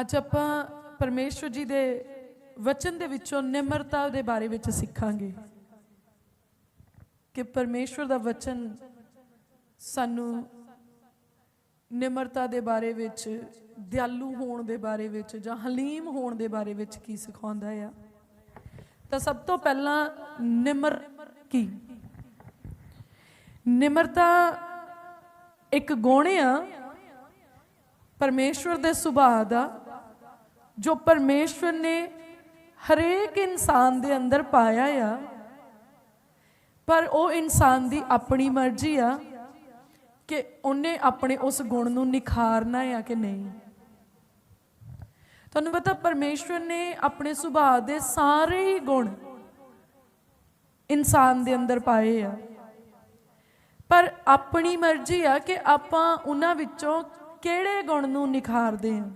ਅੱਜ ਆਪਾਂ ਪਰਮੇਸ਼ਵਰ ਜੀ ਦੇ ਵਚਨ ਦੇ ਵਿੱਚੋਂ ਨਿਮਰਤਾ ਦੇ ਬਾਰੇ ਵਿੱਚ ਸਿੱਖਾਂਗੇ ਕਿ ਪਰਮੇਸ਼ਵਰ ਦਾ ਵਚਨ ਸਾਨੂੰ ਨਿਮਰਤਾ ਦੇ ਬਾਰੇ ਵਿੱਚ, ਦਿਆਲੂ ਹੋਣ ਦੇ ਬਾਰੇ ਵਿੱਚ ਜਾਂ ਹਲੀਮ ਹੋਣ ਦੇ ਬਾਰੇ ਵਿੱਚ ਕੀ ਸਿਖਾਉਂਦਾ ਆ। ਤਾਂ ਸਭ ਤੋਂ ਪਹਿਲਾਂ ਨਿਮਰ ਕੀ? ਨਿਮਰਤਾ ਇੱਕ ਗੁਣ ਆ, ਪਰਮੇਸ਼ਵਰ ਦੇ ਸੁਭਾਅ ਦਾ ਜੋ ਪਰਮੇਸ਼ਵਰ ਨੇ ਹਰੇਕ ਇਨਸਾਨ ਦੇ ਅੰਦਰ ਪਾਇਆ ਆ, ਪਰ ਉਹ ਇਨਸਾਨ ਦੀ ਆਪਣੀ ਮਰਜ਼ੀ ਆ ਕਿ ਉਹਨੇ ਆਪਣੇ ਉਸ ਗੁਣ ਨੂੰ ਨਿਖਾਰਨਾ ਆ ਕਿ ਨਹੀਂ। ਤੁਹਾਨੂੰ ਪਤਾ ਪਰਮੇਸ਼ਵਰ ਨੇ ਆਪਣੇ ਸੁਭਾਅ ਦੇ ਸਾਰੇ ਹੀ ਗੁਣ ਇਨਸਾਨ ਦੇ ਅੰਦਰ ਪਾਏ ਆ। ਪਰ ਆਪਣੀ ਮਰਜ਼ੀ ਆ ਕਿ ਆਪਾਂ ਉਹਨਾਂ ਵਿੱਚੋਂ ਕਿਹੜੇ ਗੁਣ ਨੂੰ ਨਿਖਾਰਦੇ ਹਾਂ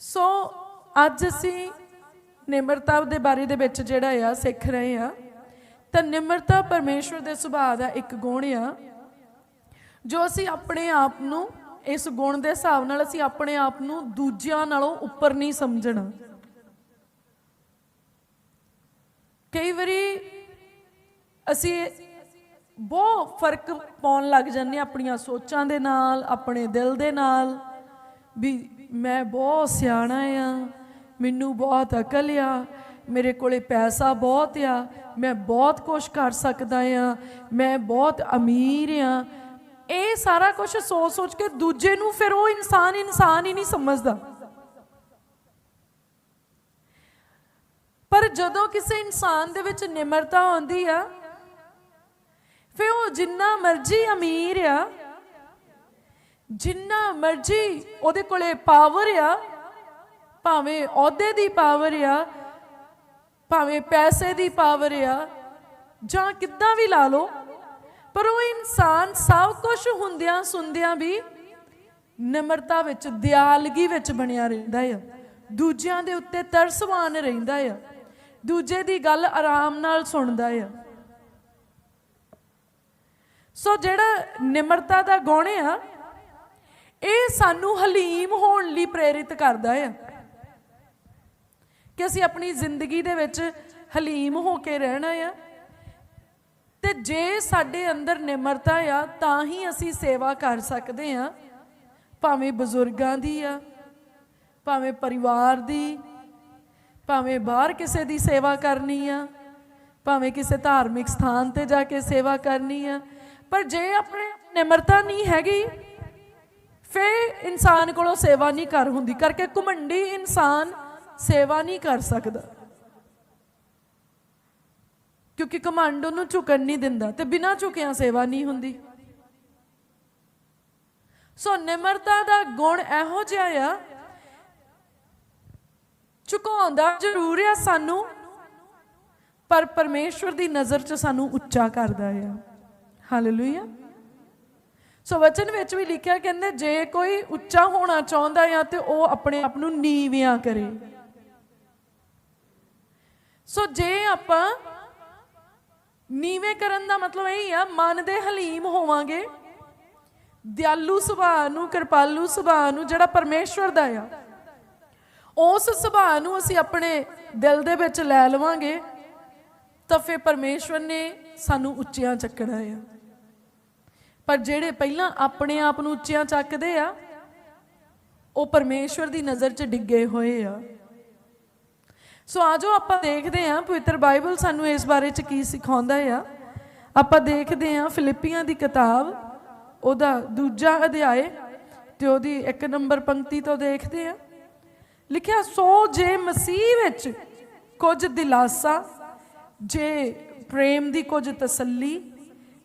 ਸੋ ਅੱਜ ਅਸੀਂ ਨਿਮਰਤਾ ਦੇ ਬਾਰੇ ਦੇ ਵਿੱਚ ਜਿਹੜਾ ਆ ਸਿੱਖ ਰਹੇ ਆ, ਤਾਂ ਨਿਮਰਤਾ ਪਰਮੇਸ਼ਵਰ ਦੇ ਸੁਭਾਅ ਦਾ ਇੱਕ ਗੁਣ ਆ, ਜੋ ਅਸੀਂ ਆਪਣੇ ਆਪ ਨੂੰ ਇਸ ਗੁਣ ਦੇ ਹਿਸਾਬ ਨਾਲ ਅਸੀਂ ਆਪਣੇ ਆਪ ਨੂੰ ਦੂਜਿਆਂ ਨਾਲੋਂ ਉੱਪਰ ਨਹੀਂ ਸਮਝਣਾ। ਕਈ ਵਾਰੀ ਅਸੀਂ ਬਹੁਤ ਫ਼ਰਕ ਪਾਉਣ ਲੱਗ ਜਾਂਦੇ ਹਾਂ ਆਪਣੀਆਂ ਸੋਚਾਂ ਦੇ ਨਾਲ, ਆਪਣੇ ਦਿਲ ਦੇ ਨਾਲ, ਵੀ ਮੈਂ ਬਹੁਤ ਸਿਆਣਾ ਆ, ਮੈਨੂੰ ਬਹੁਤ ਅਕਲ ਆ, ਮੇਰੇ ਕੋਲੇ ਪੈਸਾ ਬਹੁਤ ਆ, ਮੈਂ ਬਹੁਤ ਕੁਝ ਕਰ ਸਕਦਾ ਆ, ਮੈਂ ਬਹੁਤ ਅਮੀਰ ਆ। ਇਹ ਸਾਰਾ ਕੁਝ ਸੋਚ ਸੋਚ ਕੇ ਦੂਜੇ ਨੂੰ ਫਿਰ ਉਹ ਇਨਸਾਨ ਇਨਸਾਨ ਹੀ ਨਹੀਂ ਸਮਝਦਾ। ਪਰ ਜਦੋਂ ਕਿਸੇ ਇਨਸਾਨ ਦੇ ਵਿੱਚ ਨਿਮਰਤਾ ਆਉਂਦੀ ਆ, ਫਿਰ ਉਹ ਜਿੰਨਾ ਮਰਜ਼ੀ ਅਮੀਰ ਆ ਜਿੰਨਾ ਮਰਜ਼ੀ ਉਹਦੇ ਕੋਲੇ ਪਾਵਰ ਆ, ਭਾਵੇਂ ਅਹੁਦੇ ਦੀ ਪਾਵਰ ਆ, ਭਾਵੇਂ ਪੈਸੇ ਦੀ ਪਾਵਰ ਆ, ਜਾਂ ਕਿੱਦਾਂ ਵੀ ਲਾ ਲਓ, ਪਰ ਉਹ ਇਨਸਾਨ ਸਭ ਕੁਝ ਹੁੰਦਿਆਂ ਸੁਣਦਿਆਂ ਵੀ ਨਿਮਰਤਾ ਵਿੱਚ, ਦਿਆਲਗੀ ਵਿੱਚ ਬਣਿਆ ਰਹਿੰਦਾ ਆ। ਦੂਜਿਆਂ ਦੇ ਉੱਤੇ ਤਰਸਵਾਨ ਰਹਿੰਦਾ ਆ। ਦੂਜੇ ਦੀ ਗੱਲ ਆਰਾਮ ਨਾਲ ਸੁਣਦਾ ਆ। ਸੋ ਜਿਹੜਾ ਨਿਮਰਤਾ ਦਾ ਗੁਣ ਆ ਇਹ ਸਾਨੂੰ ਹਲੀਮ ਹੋਣ ਲਈ ਪ੍ਰੇਰਿਤ ਕਰਦਾ ਆ ਕਿ ਅਸੀਂ ਆਪਣੀ ਜ਼ਿੰਦਗੀ ਦੇ ਵਿੱਚ ਹਲੀਮ ਹੋ ਕੇ ਰਹਿਣਾ ਆ ਤੇ ਜੇ ਸਾਡੇ ਅੰਦਰ ਨਿਮਰਤਾ ਆ, ਤਾਂ ਹੀ ਅਸੀਂ ਸੇਵਾ ਕਰ ਸਕਦੇ ਆ। ਭਾਵੇਂ ਬਜ਼ੁਰਗਾਂ ਦੀ ਆ, ਭਾਵੇਂ ਪਰਿਵਾਰ ਦੀ, ਭਾਵੇਂ ਬਾਹਰ ਕਿਸੇ ਦੀ ਸੇਵਾ ਕਰਨੀ ਆ, ਭਾਵੇਂ ਕਿਸੇ ਧਾਰਮਿਕ ਸਥਾਨ ਤੇ ਜਾ ਕੇ ਸੇਵਾ ਕਰਨੀ ਆ, ਪਰ ਜੇ ਆਪਣੇ ਨਿਮਰਤਾ ਨਹੀਂ ਹੈਗੀ ਫਿਰ ਇਨਸਾਨ ਕੋਲੋਂ ਸੇਵਾ ਨਹੀਂ ਕਰ ਹੁੰਦੀ, ਕਰਕੇ ਘਮੰਡੀ ਇਨਸਾਨ ਸੇਵਾ ਨਹੀਂ ਕਰ ਸਕਦਾ। ਕਿਉਂਕਿ ਕਮਾਂਡ ਉਹਨੂੰ ਝੁਕਣ ਨਹੀਂ ਦਿੰਦਾ ਤੇ ਬਿਨਾਂ ਝੁਕਿਆ ਸੇਵਾ ਨਹੀਂ ਹੁੰਦੀ। ਸੋ ਨਿਮਰਤਾ ਦਾ ਗੁਣ ਇਹੋ ਜਿਹਾ ਆ, ਝੁਕਾਉਂਦਾ ਜ਼ਰੂਰ ਆ ਸਾਨੂੰ, ਪਰ ਪਰਮੇਸ਼ਵਰ ਦੀ ਨਜ਼ਰ 'ਚ ਸਾਨੂੰ ਉੱਚਾ ਕਰਦਾ ਆ। ਹਾਲੇਲੂਇਆ ਸੋ ਵਚਨ ਵਿੱਚ ਵੀ ਲਿਖਿਆ ਕਹਿੰਦੇ, ਜੇ ਕੋਈ ਉੱਚਾ ਹੋਣਾ ਚਾਹੁੰਦਾ ਆ ਤੇ ਉਹ ਆਪਣੇ ਆਪ ਨੂੰ ਨੀਵਿਆਂ ਕਰੇ। ਸੋ ਜੇ ਆਪਾਂ ਨੀਵੇਂ ਕਰਨ ਦਾ ਮਤਲਬ ਇਹ ਹੀ ਆ, ਮਨ ਦੇ ਹਲੀਮ ਹੋਵਾਂਗੇ, ਦਿਆਲੂ ਸੁਭਾਅ ਨੂੰ, ਕਿਰਪਾਲੂ ਸੁਭਾਅ ਨੂੰ, ਜਿਹੜਾ ਪਰਮੇਸ਼ਵਰ ਦਾ ਆ, ਉਸ ਸੁਭਾਅ ਨੂੰ ਅਸੀਂ ਆਪਣੇ ਦਿਲ ਦੇ ਵਿੱਚ ਲੈ ਲਵਾਂਗੇ, ਤਾਂ ਫਿਰ ਪਰਮੇਸ਼ਵਰ ਨੇ ਸਾਨੂੰ ਉੱਚਿਆਂ ਚੱਕਣਾ ਆ। ਪਰ ਜਿਹੜੇ ਪਹਿਲਾਂ ਆਪਣੇ ਆਪ ਨੂੰ ਉੱਚਿਆਂ ਚੱਕਦੇ ਆ, ਉਹ ਪਰਮੇਸ਼ਵਰ ਦੀ ਨਜ਼ਰ 'ਚ ਡਿੱਗੇ ਹੋਏ ਆ। ਸੋ ਆਜੋ ਆਪਾਂ ਦੇਖਦੇ ਹਾਂ ਪਵਿੱਤਰ ਬਾਈਬਲ ਸਾਨੂੰ ਇਸ ਬਾਰੇ 'ਚ ਕੀ ਸਿਖਾਉਂਦਾ ਆ। ਆਪਾਂ ਦੇਖਦੇ ਹਾਂ ਫਿਲਿੱਪੀਆਂ ਦੀ ਕਿਤਾਬ, ਉਹਦਾ ਦੂਜਾ ਅਧਿਆਏ ਤੇ ਉਹਦੀ ਇੱਕ ਨੰਬਰ ਪੰਕਤੀ ਤੋਂ ਦੇਖਦੇ ਹਾਂ। ਲਿਖਿਆ, ਸੋ ਜੇ ਮਸੀਹ ਵਿੱਚ ਕੁਝ ਦਿਲਾਸਾ, ਜੇ ਪ੍ਰੇਮ ਦੀ ਕੁਝ ਤਸੱਲੀ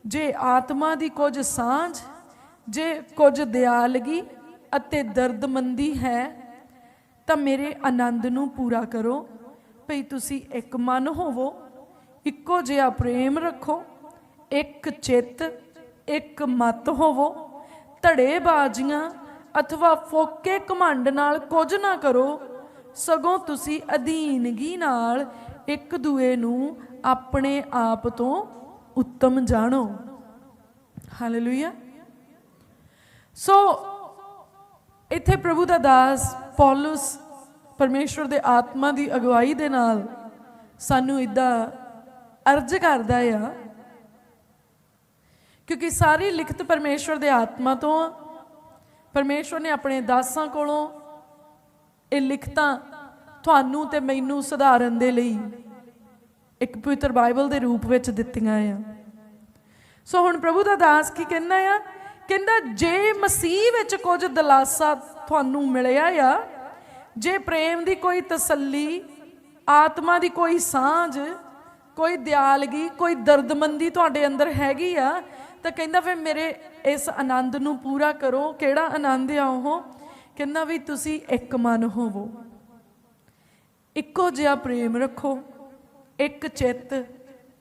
ਜੇ ਆਤਮਾ ਦੀ ਕੁਝ ਸਾਂਝ, ਜੇ ਕੁਝ ਦਿਆਲਗੀ ਅਤੇ ਦਰਦਮੰਦੀ ਹੈ, ਤਾਂ ਮੇਰੇ ਆਨੰਦ ਨੂੰ ਪੂਰਾ ਕਰੋ। ਭਈ ਤੁਸੀਂ ਇੱਕ ਮਨ ਹੋਵੋ, ਇੱਕੋ ਜਿਹਾ ਪ੍ਰੇਮ ਰੱਖੋ, ਇੱਕ ਚਿੱਤ, ਇੱਕ ਮਤ ਹੋਵੋ। ਧੜੇ ਬਾਜ਼ੀਆਂ ਅਥਵਾ ਫੋਕੇ ਘਮੰਡ ਨਾਲ ਕੁਝ ਨਾ ਕਰੋ, ਸਗੋਂ ਤੁਸੀਂ ਅਧੀਨਗੀ ਨਾਲ ਇੱਕ ਦੂਏ ਨੂੰ ਆਪਣੇ ਆਪ ਤੋਂ ਉੱਤਮ ਜਾਣੋ ਹਾਲੇਲੂਇਆ ਸੋ ਇੱਥੇ ਪ੍ਰਭੂ ਦਾ ਦਾਸ ਪੌਲਸ ਪਰਮੇਸ਼ਵਰ ਦੇ ਆਤਮਾ ਦੀ ਅਗਵਾਈ ਦੇ ਨਾਲ ਸਾਨੂੰ ਇਦਾਂ ਅਰਜ਼ ਕਰਦਾ ਆ ਕਿਉਂਕਿ ਸਾਰੀ ਲਿਖਤ ਪਰਮੇਸ਼ਵਰ ਦੇ ਆਤਮਾ ਤੋਂ ਆ ਪਰਮੇਸ਼ਵਰ ਨੇ ਆਪਣੇ ਦਾਸਾਂ ਕੋਲੋਂ ਇਹ ਲਿਖਤਾਂ ਤੁਹਾਨੂੰ ਤੇ ਮੈਨੂੰ ਸੁਧਾਰਨ ਦੇ ਲਈ ਇੱਕ ਪਵਿੱਤਰ ਬਾਈਬਲ ਦੇ ਰੂਪ ਵਿੱਚ ਦਿੱਤੀਆਂ ਆ। ਸੋ ਹੁਣ ਪ੍ਰਭੂ ਦਾ ਦਾਸ ਕੀ ਕਹਿੰਦਾ ਆ? ਕਹਿੰਦਾ, ਜੇ ਮਸੀਹ ਵਿੱਚ ਕੁਝ ਦਲਾਸਾ ਤੁਹਾਨੂੰ ਮਿਲਿਆ ਆ, ਜੇ ਪ੍ਰੇਮ ਦੀ ਕੋਈ ਤਸੱਲੀ, ਆਤਮਾ ਦੀ ਕੋਈ ਸਾਂਝ, ਕੋਈ ਦਿਆਲਗੀ, ਕੋਈ ਦਰਦਮੰਦੀ ਤੁਹਾਡੇ ਅੰਦਰ ਹੈਗੀ ਆ, ਤਾਂ ਕਹਿੰਦਾ, ਫਿਰ ਮੇਰੇ ਇਸ ਆਨੰਦ ਨੂੰ ਪੂਰਾ ਕਰੋ। ਕਿਹੜਾ ਆਨੰਦ ਆ ਉਹ? ਕਹਿੰਦਾ ਵੀ ਤੁਸੀਂ ਇੱਕ ਮਨ ਹੋਵੋ। ਇੱਕੋ ਜਿਹਾ ਪ੍ਰੇਮ ਰੱਖੋ। ਇੱਕ ਚਿੱਤ,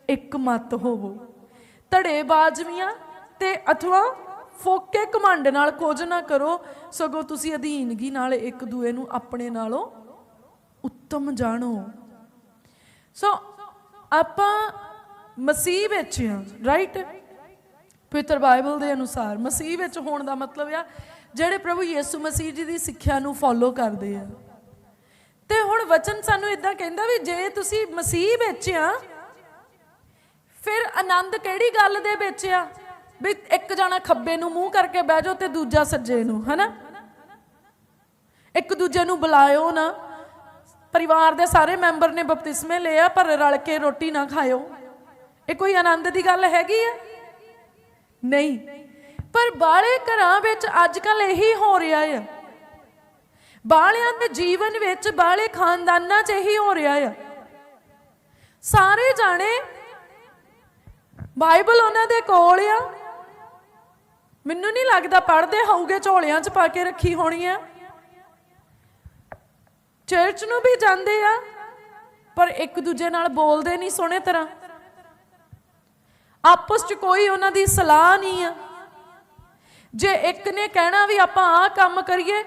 ਇੱਕ ਮਤ ਹੋਵੋ। ਧੜੇ ਬਾਜ਼ਵੀਆਂ ਤੇ ਅਥਵਾ ਫੋਕੇ ਕਮੰਡ ਨਾਲ ਕੁਝ ਨਾ ਕਰੋ, ਸਗੋਂ ਤੁਸੀਂ ਅਧੀਨਗੀ ਨਾਲ ਇੱਕ ਦੂਏ ਨੂੰ ਆਪਣੇ ਨਾਲੋਂ ਉੱਤਮ ਜਾਣੋ। ਸੋ, ਆਪਾਂ ਮਸੀਹ ਵਿੱਚ ਹਾਂ ਰਾਈਟ ਪਵਿੱਤਰ ਬਾਈਬਲ ਦੇ ਅਨੁਸਾਰ ਮਸੀਹ ਵਿੱਚ ਹੋਣ ਦਾ ਮਤਲਬ ਆ, ਜਿਹੜੇ ਪ੍ਰਭੂ ਯਿਸੂ ਮਸੀਹ ਜੀ ਦੀ ਸਿੱਖਿਆ ਨੂੰ ਫੋਲੋ ਕਰਦੇ ਆ। ਤੇ ਹੁਣ ਵਚਨ ਸਾਨੂੰ ਇਦਾਂ ਕਹਿੰਦਾ ਵੀ ਜੇ ਤੁਸੀਂ ਮਸੀਹ ਵਿੱਚ ਆ ਫਿਰ ਆਨੰਦ ਕਿਹੜੀ ਗੱਲ ਦੇ ਵਿੱਚ ਆ? ਵੀ ਇੱਕ ਜਣਾ ਖੱਬੇ ਨੂੰ ਮੂੰਹ ਕਰਕੇ ਬਹਿ ਜਾਓ ਤੇ ਦੂਜਾ ਸੱਜੇ ਨੂੰ, ਹਨਾ? ਇੱਕ ਦੂਜੇ ਨੂੰ ਬੁਲਾਇਓ ਨਾ। ਪਰਿਵਾਰ ਦੇ ਸਾਰੇ ਮੈਂਬਰ ਨੇ ਬਪਤਿਸਮੇ ਲਿਆ ਪਰ ਰਲ ਕੇ ਰੋਟੀ ਨਾ ਖਾਇਓ। ਇਹ ਕੋਈ ਆਨੰਦ ਦੀ ਗੱਲ ਹੈਗੀ ਆ? ਨਹੀਂ। ਪਰ ਬਾਲੇ ਘਰਾਂ ਵਿੱਚ ਅੱਜ ਕੱਲ ਇਹੀ ਹੋ ਰਿਹਾ ਆ। ਬਾਲਿਆਂ ਦੇ ਜੀਵਨ ਵਿੱਚ ਬਾਲੇ ਖਾਨਦਾਨਾਂ 'ਚ ਇਹੀ ਹੋ ਰਿਹਾ ਆ। ਸਾਰੇ ਜਾਣੇ ਬਾਈਬਲ ਉਹਨਾਂ ਦੇ ਕੋਲ ਆ। ਮੈਨੂੰ ਨਹੀਂ ਲੱਗਦਾ ਪੜ੍ਹਦੇ ਹੋਊਗੇ, ਝੋਲਿਆਂ 'ਚ ਪਾ ਕੇ ਰੱਖੀ ਹੋਣੀ ਆ। ਚਰਚ ਨੂੰ ਵੀ ਜਾਂਦੇ ਆ, ਪਰ ਇੱਕ ਦੂਜੇ ਨਾਲ ਬੋਲਦੇ ਨਹੀਂ ਸੋਹਣੇ ਤਰ੍ਹਾਂ। ਆਪਸ 'ਚ ਕੋਈ ਉਹਨਾਂ ਦੀ ਸਲਾਹ ਨਹੀਂ ਆ। ਜੇ ਇੱਕ ਨੇ ਕਹਿਣਾ ਵੀ ਆਪਾਂ ਆਹ ਕੰਮ ਕਰੀਏ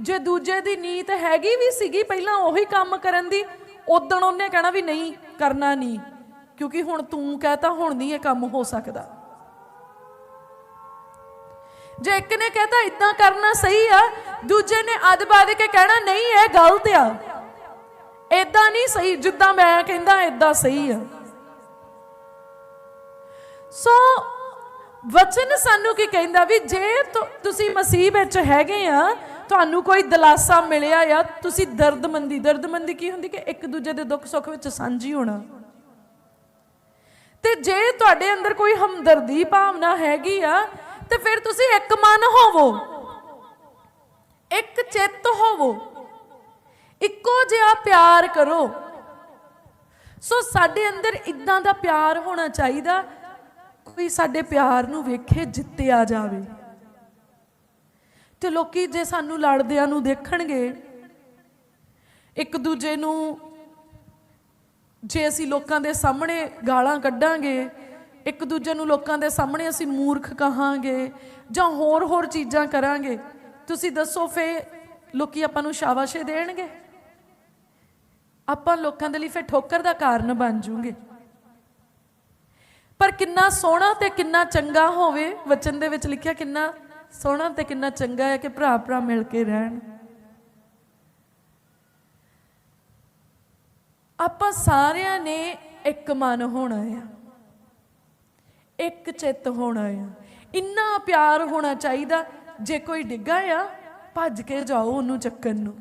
ਜੇ ਦੂਜੇ ਦੀ ਨੀਤ ਹੈਗੀ ਵੀ ਸੀਗੀ ਪਹਿਲਾਂ ਉਹੀ ਕੰਮ ਕਰਨ ਦੀ ਉਦੋਂ ਉਹਨੇ ਕਹਿਣਾ ਵੀ ਨਹੀਂ, ਕਰਨਾ ਨਹੀਂ। ਕਿਉਂਕਿ ਹੁਣ ਤੂੰ ਕਹਤਾ ਹੁਣ ਨਹੀਂ ਇਹ ਕੰਮ ਹੋ ਸਕਦਾ। ਜੇ ਇੱਕ ਨੇ ਕਹਤਾ ਇਦਾਂ ਕਰਨਾ ਸਹੀ ਆ, ਦੂਜੇ ਨੇ ਅੱਧ ਬਾਦ ਕੇ ਕਹਿਣਾ ਨਹੀਂ, ਇਹ ਗਲਤ ਆ। ਇਦਾਂ ਨਹੀਂ ਸਹੀ, ਜਿੱਦਾਂ ਮੈਂ ਕਹਿੰਦਾ ਇਦਾਂ ਸਹੀ ਆ। ਸੋ ਵਚਨ ਸਾਨੂੰ ਕੀ ਕਹਿੰਦਾ ਵੀ ਜੇ ਤੁਸੀਂ ਮਸੀਹ ਵਿੱਚ ਹੈਗੇ ਆ ਤੁਹਾਨੂੰ ਕੋਈ ਦਲਾਸਾ ਮਿਲਿਆ ਆ? ਤੁਸੀਂ ਦਰਦਮੰਦੀ ਦਰਦਮੰਦੀ ਕੀ ਹੁੰਦੀ ਕਿ ਇੱਕ ਦੂਜੇ ਦੇ ਦੁੱਖ ਸੁੱਖ ਵਿੱਚ ਸਾਂਝੀ ਹੋਣਾ? ਤੇ ਜੇ ਤੁਹਾਡੇ ਅੰਦਰ ਕੋਈ ਹਮਦਰਦੀ ਭਾਵਨਾ ਹੈਗੀ ਆ, ਤੇ ਫਿਰ ਤੁਸੀਂ ਇੱਕ ਮਨ ਹੋਵੋ। ਇੱਕ ਚਿੱਤ ਹੋਵੋ। ਇੱਕੋ ਜਿਹਾ ਪਿਆਰ ਕਰੋ। ਸੋ ਸਾਡੇ ਅੰਦਰ ਇਦਾਂ ਦਾ ਪਿਆਰ ਹੋਣਾ ਚਾਹੀਦਾ, ਕੋਈ ਸਾਡੇ ਪਿਆਰ ਨੂੰ ਵੇਖੇ, ਜਿੱਤਿਆ ਜਾਵੇ। ਤੇ ਲੋਕੀ ਜੇ ਸਾਨੂੰ ਲੜਦਿਆਂ ਨੂੰ ਦੇਖਣਗੇ, ਇੱਕ ਦੂਜੇ ਨੂੰ ਜੇ ਅਸੀਂ ਲੋਕਾਂ ਦੇ ਸਾਹਮਣੇ ਗਾਲਾਂ ਕੱਢਾਂਗੇ, ਇੱਕ ਦੂਜੇ ਨੂੰ ਲੋਕਾਂ ਦੇ ਸਾਹਮਣੇ ਅਸੀਂ ਮੂਰਖ ਕਹਾਂਗੇ ਜਾਂ ਹੋਰ ਹੋਰ ਚੀਜ਼ਾਂ ਕਰਾਂਗੇ, ਤੁਸੀਂ ਦੱਸੋ ਫੇ ਲੋਕੀ ਆਪਾਂ ਨੂੰ ਸ਼ਾਬਾਸ਼ੇ ਦੇਣਗੇ? ਆਪਾਂ ਲੋਕਾਂ ਦੇ ਲਈ ਫੇ ਠੋਕਰ ਦਾ ਕਾਰਨ ਬਣ ਜੂਗੇ। ਪਰ ਕਿੰਨਾ ਸੋਹਣਾ ਤੇ ਕਿੰਨਾ ਚੰਗਾ ਹੋਵੇ, ਵਚਨ ਦੇ ਵਿੱਚ ਲਿਖਿਆ ਕਿੰਨਾ ਸੋਹਣਾ ਤੇ ਕਿੰਨਾ ਚੰਗਾ ਹੈ ਕਿ ਭਰਾ ਭਰਾ ਮਿਲ ਕੇ ਰਹਿਣ। ਆਪਾਂ ਸਾਰਿਆਂ ਨੇ ਇੱਕ ਮਨ ਹੋਣਾ ਆ। ਇੱਕ ਚਿੱਤ ਹੋਣਾ ਆ। ਇੰਨਾ ਪਿਆਰ ਹੋਣਾ ਚਾਹੀਦਾ, ਜੇ ਕੋਈ ਡਿੱਗਾ ਆ, ਭੱਜ ਕੇ ਜਾਓ ਉਹਨੂੰ ਚੱਕਣ ਨੂੰ।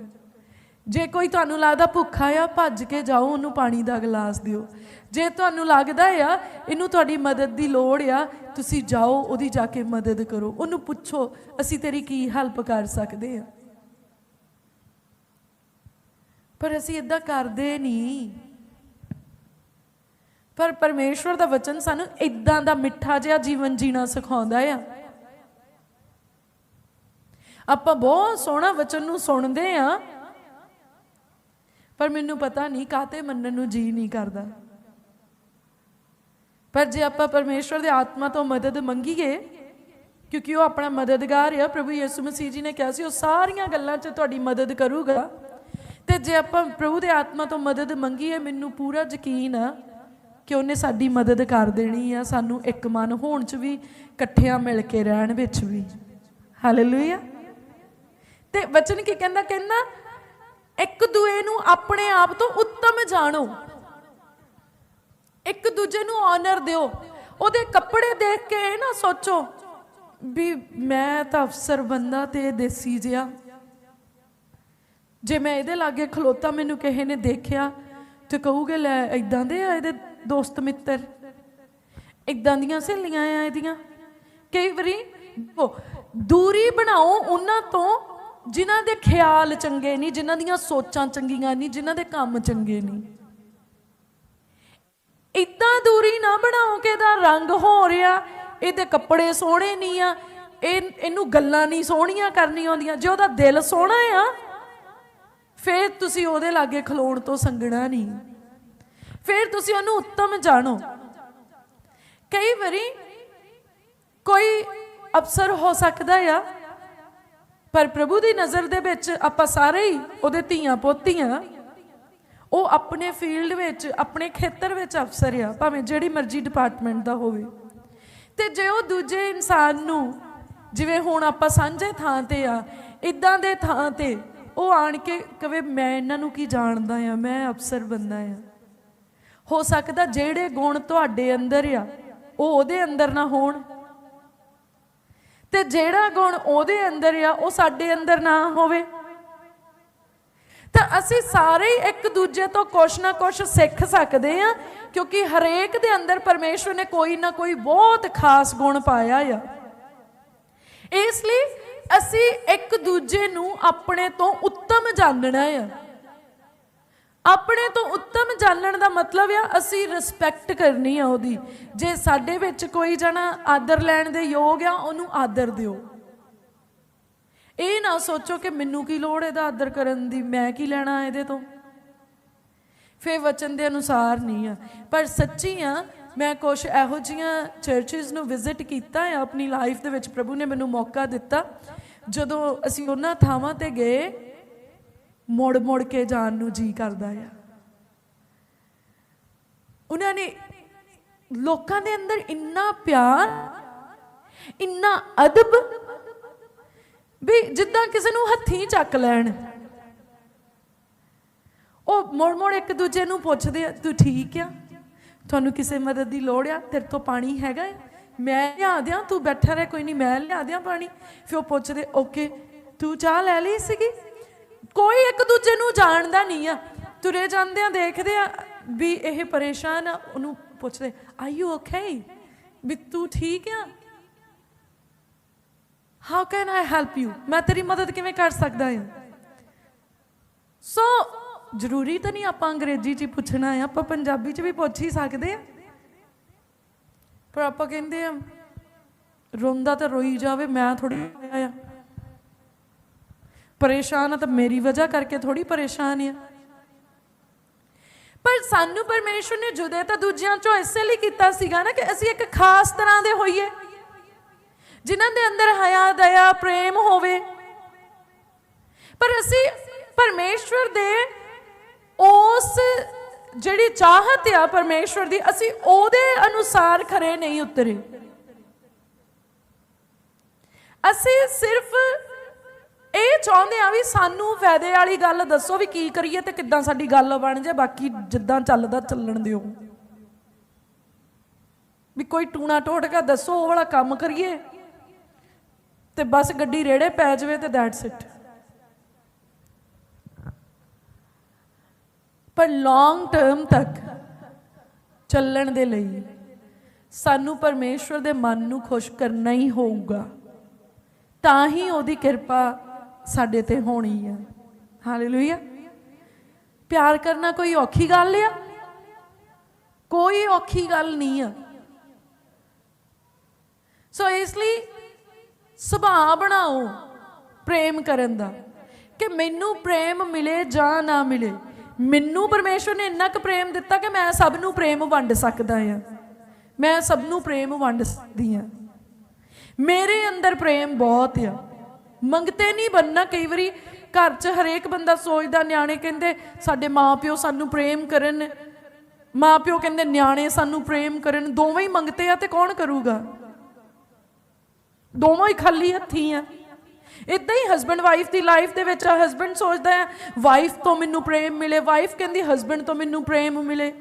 ਜੇ ਕੋਈ ਤੁਹਾਨੂੰ ਲੱਗਦਾ ਭੁੱਖਾ ਆ, ਭੱਜ ਕੇ ਜਾਓ, ਉਹਨੂੰ ਪਾਣੀ ਦਾ ਗਲਾਸ ਦਿਓ। ਜੇ ਤੁਹਾਨੂੰ ਲੱਗਦਾ ਆ, ਇਹਨੂੰ ਤੁਹਾਡੀ ਮਦਦ ਦੀ ਲੋੜ ਆ, ਤੁਸੀਂ ਜਾਓ, ਉਹਦੀ ਜਾ ਕੇ ਮਦਦ ਕਰੋ। ਉਹਨੂੰ ਪੁੱਛੋ, ਅਸੀਂ ਤੇਰੀ ਕੀ ਹੈਲਪ ਕਰ ਸਕਦੇ ਆ? ਪਰ ਅਸੀਂ ਇਦਾਂ ਕਰਦੇ ਨਹੀਂ। ਪਰ ਪਰਮੇਸ਼ਵਰ ਦਾ ਵਚਨ ਸਾਨੂੰ ਇਦਾਂ ਦਾ ਮਿੱਠਾ ਜਿਹਾ ਜੀਵਨ ਜੀਣਾ ਸਿਖਾਉਂਦਾ ਆ। ਆਪਾਂ ਬਹੁਤ ਸੋਹਣਾ ਵਚਨ ਨੂੰ ਸੁਣਦੇ ਆ। ਪਰ ਮੈਨੂੰ ਪਤਾ ਨਹੀਂ ਕਾਤੇ ਮੰਨਣ ਨੂੰ ਜੀ ਨਹੀਂ ਕਰਦਾ। ਪਰ ਜੇ ਆਪਾਂ ਪਰਮੇਸ਼ਵਰ ਦੇ ਆਤਮਾ ਤੋਂ ਮਦਦ ਮੰਗੀਏ, ਕਿਉਂਕਿ ਉਹ ਆਪਣਾ ਮਦਦਗਾਰ ਆ, ਪ੍ਰਭੂ ਯਿਸੂ ਮਸੀਹ ਜੀ ਨੇ ਕਿਹਾ ਸੀ, ਉਹ ਸਾਰੀਆਂ ਗੱਲਾਂ 'ਚ ਤੁਹਾਡੀ ਮਦਦ ਕਰੂਗਾ। ਤੇ ਜੇ ਆਪਾਂ ਪ੍ਰਭੂ ਦੇ ਆਤਮਾ ਤੋਂ ਮਦਦ ਮੰਗੀਏ, ਮੈਨੂੰ ਪੂਰਾ ਯਕੀਨ ਆ ਕਿ ਉਹਨੇ ਸਾਡੀ ਮਦਦ ਕਰ ਦੇਣੀ ਆ, ਸਾਨੂੰ ਇੱਕ ਮਨ ਹੋਣ 'ਚ ਵੀ, ਇਕੱਠਿਆਂ ਮਿਲ ਕੇ ਰਹਿਣ ਵਿੱਚ ਵੀ। ਹਾਲੇਲੂਇਆ ਤੇ ਵਚਨ ਕੀ ਕਹਿੰਦਾ ਕਹਿੰਦਾ ਇੱਕ ਦੂਏ ਨੂੰ ਆਪਣੇ ਆਪ ਤੋਂ ਉੱਤਮ ਜਾਣੋ। ਇੱਕ ਦੂਜੇ ਨੂੰ ਆਨਰ ਦਿਓ। ਉਹਦੇ ਕੱਪੜੇ ਦੇਖ ਕੇ ਇਹ ਨਾ ਸੋਚੋ ਵੀ ਮੈਂ ਤਾਂ ਅਫਸਰ ਬੰਦਾ ਤੇ ਦੇਸੀ ਜਿਹਾ। ਜੇ ਮੈਂ ਇਹਦੇ ਲਾਗੇ ਖਲੋਤਾ, ਮੈਨੂੰ ਕਿਸੇ ਨੇ ਦੇਖਿਆ ਤੇ ਕਹੂਗੇ, ਲੈ ਇਦਾਂ ਦੇ ਆ ਇਹਦੇ ਦੋਸਤ ਮਿੱਤਰ। ਇਦਾਂ ਦੀਆਂ ਸਹੇਲੀਆਂ ਆ ਇਹਦੀਆਂ। ਕਈ ਵਾਰੀ ਦੂਰੀ ਬਣਾਓ ਉਹਨਾਂ ਤੋਂ ਜਿਨ੍ਹਾਂ ਦੇ ਖਿਆਲ ਚੰਗੇ ਨਹੀਂ, ਜਿਨ੍ਹਾਂ ਦੀਆਂ ਸੋਚਾਂ ਚੰਗੀਆਂ ਨਹੀਂ, ਜਿਨ੍ਹਾਂ ਦੇ ਕੰਮ ਚੰਗੇ ਨਹੀਂ। ਇਦਾਂ ਦੂਰੀ ਨਾ ਬਣਾਓ ਕਿ ਇਹਦਾ ਰੰਗ ਹੋ ਰਿਹਾ, ਇਹਦੇ ਕੱਪੜੇ ਸੋਹਣੇ ਨਹੀਂ ਆ, ਇਹ, ਇਹਨੂੰ ਗੱਲਾਂ ਨਹੀਂ ਸੋਹਣੀਆਂ ਕਰਨੀਆਂ ਆਉਂਦੀਆਂ, ਜੇ ਉਹਦਾ ਦਿਲ ਸੋਹਣਾ ਆ, ਫਿਰ ਤੁਸੀਂ ਉਹਦੇ ਲਾਗੇ ਖਲੋਣ ਤੋਂ ਸੰਗਣਾ ਨਹੀਂ। ਫੇਰ ਤੁਸੀਂ ਉਹਨੂੰ ਉੱਤਮ ਜਾਣੋ। ਕਈ ਵਾਰੀ ਕੋਈ ਅਫਸਰ ਹੋ ਸਕਦਾ ਆ ਪਰ ਪ੍ਰਭੂ ਦੀ ਨਜ਼ਰ ਦੇ ਵਿੱਚ ਆਪਾਂ ਸਾਰੇ ਹੀ ਉਹਦੇ ਧੀਆਂ ਪੋਤੀਆਂ, ਉਹ ਆਪਣੇ ਫੀਲਡ ਵਿੱਚ, ਆਪਣੇ ਖੇਤਰ ਵਿੱਚ ਅਫਸਰ ਆ, ਭਾਵੇਂ ਜਿਹੜੀ ਮਰਜ਼ੀ ਡਿਪਾਰਟਮੈਂਟ ਦਾ ਹੋਵੇ। ਤੇ ਜੇ ਉਹ ਦੂਜੇ ਇਨਸਾਨ ਨੂੰ, ਜਿਵੇਂ ਹੁਣ ਆਪਾਂ ਸਾਂਝੇ ਥਾਂ ਤੇ ਆ ਇਦਾਂ ਦੇ ਥਾਂ ਤੇ ਉਹ ਆਣ ਕੇ ਕਵੇ, ਮੈਂ ਇਹਨਾਂ ਨੂੰ ਕੀ ਜਾਣਦਾ ਆ? ਮੈਂ ਅਫਸਰ ਬੰਦਾ ਆ। ਹੋ ਸਕਦਾ ਜਿਹੜੇ ਗੁਣ ਤੁਹਾਡੇ ਅੰਦਰ ਆ, ਉਹ ਉਹਦੇ ਅੰਦਰ ਨਾ ਹੋਣ। ਤੇ ਜਿਹੜਾ ਗੁਣ ਉਹਦੇ ਅੰਦਰ ਆ, ਉਹ ਸਾਡੇ ਅੰਦਰ ਨਾ ਹੋਵੇ। ਤਾਂ ਅਸੀਂ ਸਾਰੇ ਇੱਕ ਦੂਜੇ ਤੋਂ ਕੁਛ ਨਾ ਕੁਛ ਸਿੱਖ ਸਕਦੇ ਆ, ਕਿਉਂਕਿ ਹਰੇਕ ਦੇ ਅੰਦਰ ਪਰਮੇਸ਼ਵਰ ਨੇ ਕੋਈ ਨਾ ਕੋਈ ਬਹੁਤ ਖਾਸ ਗੁਣ ਪਾਇਆ ਆ। ਇਸ ਲਈ ਅਸੀਂ ਇੱਕ ਦੂਜੇ ਨੂੰ ਆਪਣੇ ਤੋਂ ਉੱਤਮ ਜਾਣਨਾ ਆ। ਆਪਣੇ ਤੋਂ ਉੱਤਮ ਜਾਣਨ ਦਾ ਮਤਲਬ ਆ, ਅਸੀਂ ਰਿਸਪੈਕਟ ਕਰਨੀ ਆ ਉਹਦੀ। ਜੇ ਸਾਡੇ ਵਿੱਚ ਕੋਈ ਜਣਾ ਆਦਰ ਲੈਣ ਦੇ ਯੋਗ ਆ, ਉਹਨੂੰ ਆਦਰ ਦਿਓ। ਇਹ ਨਾ ਸੋਚੋ ਕਿ ਮੈਨੂੰ ਕੀ ਲੋੜ ਇਹਦਾ ਆਦਰ ਕਰਨ ਦੀ, ਮੈਂ ਕੀ ਲੈਣਾ ਇਹਦੇ ਤੋਂ? ਫੇ ਵਚਨ ਦੇ ਅਨੁਸਾਰ ਨਹੀਂ ਆ। ਪਰ ਸੱਚੀ ਆ, ਮੈਂ ਕੁਝ ਇਹੋ ਜੀਆਂ ਚਰਚਸ ਨੂੰ ਵਿਜ਼ਿਟ ਕੀਤਾ ਆ, ਆਪਣੀ ਲਾਈਫ ਦੇ ਵਿੱਚ ਪ੍ਰਭੂ ਨੇ ਮੈਨੂੰ ਮੌਕਾ ਦਿੱਤਾ। ਜਦੋਂ ਅਸੀਂ ਉਹਨਾਂ ਥਾਵਾਂ ਤੇ ਗਏ ਮੋੜ ਮੋੜ ਕੇ ਜਾਣ ਨੂੰ ਜੀ ਕਰਦਾ ਆ। ਉਹਨਾਂ ਨੇ ਲੋਕਾਂ ਦੇ ਅੰਦਰ ਇੰਨਾ ਪਿਆਰ, ਇੰਨਾ ਅਦਬ ਵੀ ਜਿੱਦਾਂ ਕਿਸੇ ਨੂੰ ਹੱਥੀਂ ਚੱਕ ਲੈਣ। ਉਹ ਮੋੜ ਮੋੜ ਇੱਕ ਦੂਜੇ ਨੂੰ ਪੁੱਛਦੇ ਆ, ਤੂੰ ਠੀਕ ਆ? ਤੁਹਾਨੂੰ ਕਿਸੇ ਮਦਦ ਦੀ ਲੋੜ ਆ? ਤੇਰੇ ਤੋਂ ਪਾਣੀ ਹੈਗਾ ਮੈਂ ਲਿਆ ਦਿਆਂ, ਤੂੰ ਬੈਠਾ ਰਹਿ, ਕੋਈ ਨਹੀਂ, ਮੈਂ ਲਿਆ ਦਿਆਂ ਪਾਣੀ। ਫਿਰ ਉਹ ਪੁੱਛਦੇ, ਓਕੇ, ਤੂੰ ਚਾਹ ਲੈ ਲਈ ਸੀਗੀ? ਕੋਈ ਇੱਕ ਦੂਜੇ ਨੂੰ ਜਾਣਦਾ ਨਹੀਂ ਆ। ਤੁਰੇ ਜਾਂਦੇ ਆ ਦੇਖਦੇ ਆ ਵੀ ਇਹ ਪਰੇਸ਼ਾਨ ਆ, ਉਹਨੂੰ ਪੁੱਛਦੇ ਆਰ ਯੂ ਓਕੇ ਵੀ ਤੂੰ ਠੀਕ ਆ? How can I help you ਮੈਂ ਤੇਰੀ ਮਦਦ ਕਿਵੇਂ ਕਰ ਸਕਦਾ ਹਾਂ ਸੋ ਜ਼ਰੂਰੀ ਤਾਂ ਨਹੀਂ ਆਪਾਂ ਅੰਗਰੇਜ਼ੀ 'ਚ ਹੀ ਪੁੱਛਣਾ ਆ, ਆਪਾਂ ਪੰਜਾਬੀ 'ਚ ਵੀ ਪੁੱਛ ਹੀ ਸਕਦੇ ਆ। ਪਰ ਆਪਾਂ ਕਹਿੰਦੇ ਆ, ਰੋਂਦਾ ਤਾਂ ਰੋਈ ਜਾਵੇ, ਮੈਂ ਥੋੜੀ ਹੋਇਆ ਪਰੇਸ਼ਾਨ ਆ ਤਾਂ ਮੇਰੀ ਵਜ੍ਹਾ ਕਰਕੇ ਥੋੜੀ ਪਰੇਸ਼ਾਨ ਆ। ਪਰ ਸਾਨੂੰ ਪਰਮੇਸ਼ਵਰ ਨੇ ਜੁਦੇ ਤਾਂ ਦੂਜਿਆਂ ਚੋਂ ਇਸੇ ਲਈ ਕੀਤਾ ਸੀਗਾ ਨਾ ਕਿ ਅਸੀਂ ਇੱਕ ਖਾਸ ਤਰ੍ਹਾਂ ਦੇ ਹੋਈਏ। ਜਿਨ੍ਹਾਂ ਦੇ ਅੰਦਰ ਹਯਾ, ਦਇਆ, ਪ੍ਰੇਮ ਹੋਵੇ। ਪਰ ਅਸੀਂ ਪਰਮੇਸ਼ਵਰ ਦੇ ਉਸ ਜਿਹੜੀ ਚਾਹਤ ਆ ਪਰਮੇਸ਼ਵਰ ਦੀ, ਅਸੀਂ ਉਹਦੇ ਅਨੁਸਾਰ ਖਰੇ ਨਹੀਂ ਉਤਰੇ। ਅਸੀਂ ਸਿਰਫ ਇਹ ਚਾਹੁੰਦੇ ਆ ਵੀ ਸਾਨੂੰ ਫਾਇਦੇ ਵਾਲੀ ਗੱਲ ਦੱਸੋ ਵੀ ਕੀ ਕਰੀਏ ਤੇ ਕਿੱਦਾਂ ਸਾਡੀ ਗੱਲ ਬਣ ਜਾਏ, ਬਾਕੀ ਜਿੱਦਾਂ ਚੱਲਦਾ ਚੱਲਣ ਦਿਓ। ਵੀ ਕੋਈ ਟੂਣਾ ਟੋਟਕਾ ਦੱਸੋ, ਉਹ ਵਾਲਾ ਕੰਮ ਕਰੀਏ ਤੇ ਬਸ ਗੱਡੀ ਰੇੜੇ ਪੈ ਜਾਵੇ ਤੇ ਦੈਟਸ ਇਟ ਪਰ ਲੌਂਗ ਟਰਮ ਤੱਕ ਚੱਲਣ ਦੇ ਲਈ ਸਾਨੂੰ ਪਰਮੇਸ਼ਵਰ ਦੇ ਮਨ ਨੂੰ ਖੁਸ਼ ਕਰਨਾ ਹੀ ਹੋਊਗਾ। ਤਾਂ ਹੀ ਉਹਦੀ ਕਿਰਪਾ ਸਾਡੇ ਤੇ ਹੋਣੀ ਹੈ ਹਾਲੇਲੂਇਆ ਪਿਆਰ ਕਰਨਾ ਕੋਈ ਔਖੀ ਗੱਲ ਆ? ਕੋਈ ਔਖੀ ਗੱਲ ਨਹੀਂ ਆ। ਸੋ ਇਸ ਲਈ ਸੁਭਾਅ ਬਣਾਓ ਪ੍ਰੇਮ ਕਰਨ ਦਾ। ਕਿ ਮੈਨੂੰ ਪ੍ਰੇਮ ਮਿਲੇ ਜਾਂ ਨਾ ਮਿਲੇ। ਮੈਨੂੰ ਪਰਮੇਸ਼ਵਰ ਨੇ ਇੰਨਾ ਕੁ ਪ੍ਰੇਮ ਦਿੱਤਾ ਕਿ ਮੈਂ ਸਭ ਨੂੰ ਪ੍ਰੇਮ ਵੰਡ ਸਕਦਾ ਆ। ਮੈਂ ਸਭ ਨੂੰ ਪ੍ਰੇਮ ਵੰਡ ਸਕਦੀ ਆ। ਮੇਰੇ ਅੰਦਰ ਪ੍ਰੇਮ ਬਹੁਤ ਆ। ਮੰਗਤੇ ਨਹੀਂ ਬੰਨਾ ਕਈ ਵਾਰੀ ਘਰ 'ਚ ਹਰੇਕ ਬੰਦਾ ਸੋਚਦਾ, ਨਿਆਣੇ ਕਹਿੰਦੇ ਸਾਡੇ ਮਾਪਿਓ ਸਾਨੂੰ ਪ੍ਰੇਮ ਕਰਨ। ਮਾਪਿਓ ਕਹਿੰਦੇ ਨਿਆਣੇ ਸਾਨੂੰ ਪ੍ਰੇਮ ਕਰਨ। ਦੋਵੇਂ ਹੀ ਮੰਗਤੇ ਆ ਤੇ ਕੌਣ ਕਰੂਗਾ? ਦੋਵੇਂ ਹੀ ਖਾਲੀ ਹੱਥੀ ਆ। ਇਦਾਂ ਹੀ ਹਸਬੰਡ ਵਾਈਫ ਦੀ ਲਾਈਫ ਦੇ ਵਿੱਚ ਹਸਬੰਡ ਸੋਚਦਾ ਹੈ ਵਾਈਫ ਤੋਂ ਮੈਨੂੰ ਪ੍ਰੇਮ ਮਿਲੇ। ਵਾਈਫ ਕਹਿੰਦੀ ਹਸਬੰਡ ਤੋਂ ਮੈਨੂੰ ਪ੍ਰੇਮ ਮਿਲੇ।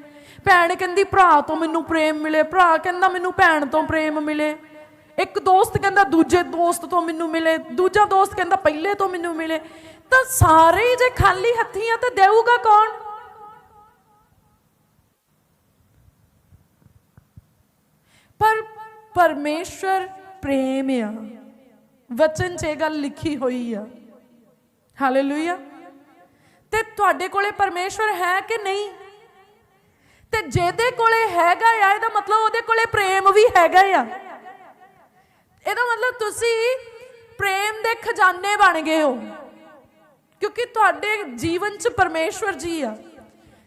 ਭੈਣ ਕਹਿੰਦੀ, ਭਰਾ ਤੋਂ ਮੈਨੂੰ ਪ੍ਰੇਮ ਮਿਲੇ। ਭਰਾ ਕਹਿੰਦਾ, ਮੈਨੂੰ ਭੈਣ ਤੋਂ ਪ੍ਰੇਮ ਮਿਲੇ। ਇੱਕ ਦੋਸਤ ਕਹਿੰਦਾ, ਦੂਜੇ ਦੋਸਤ ਤੋਂ ਮੈਨੂੰ ਮਿਲੇ, ਦੂਜਾ ਦੋਸਤ ਕਹਿੰਦਾ, ਪਹਿਲੇ ਤੋਂ ਮੈਨੂੰ ਮਿਲੇ, ਤਾਂ ਸਾਰੇ ਹੀ ਜੇ ਖਾਲੀ ਹੱਥੀਂ ਆ ਤਾਂ ਦੇਊਗਾ ਕੌਣ? ਪਰ ਪਰਮੇਸ਼ਰ ਪ੍ਰੇਮ ਆ। ਵਚਨ 'ਚ ਇਹ ਗੱਲ ਲਿਖੀ ਹੋਈ ਆ। ਹਾਲੇਲੂਇਆ ਤੇ ਤੁਹਾਡੇ ਕੋਲੇ ਪਰਮੇਸ਼ਰ ਹੈ ਕਿ ਨਹੀਂ? ਤੇ ਜਿਹਦੇ ਕੋਲੇ ਹੈਗਾ ਆ, ਇਹਦਾ ਮਤਲਬ ਉਹਦੇ ਕੋਲੇ ਪ੍ਰੇਮ ਵੀ ਹੈਗਾ ਆ। ਇਹਦਾ ਮਤਲਬ ਤੁਸੀਂ ਪ੍ਰੇਮ ਦੇ ਖਜ਼ਾਨੇ ਬਣ ਗਏ ਹੋ। ਕਿਉਂਕਿ ਤੁਹਾਡੇ ਜੀਵਨ 'ਚ ਪਰਮੇਸ਼ਵਰ ਜੀ ਆ।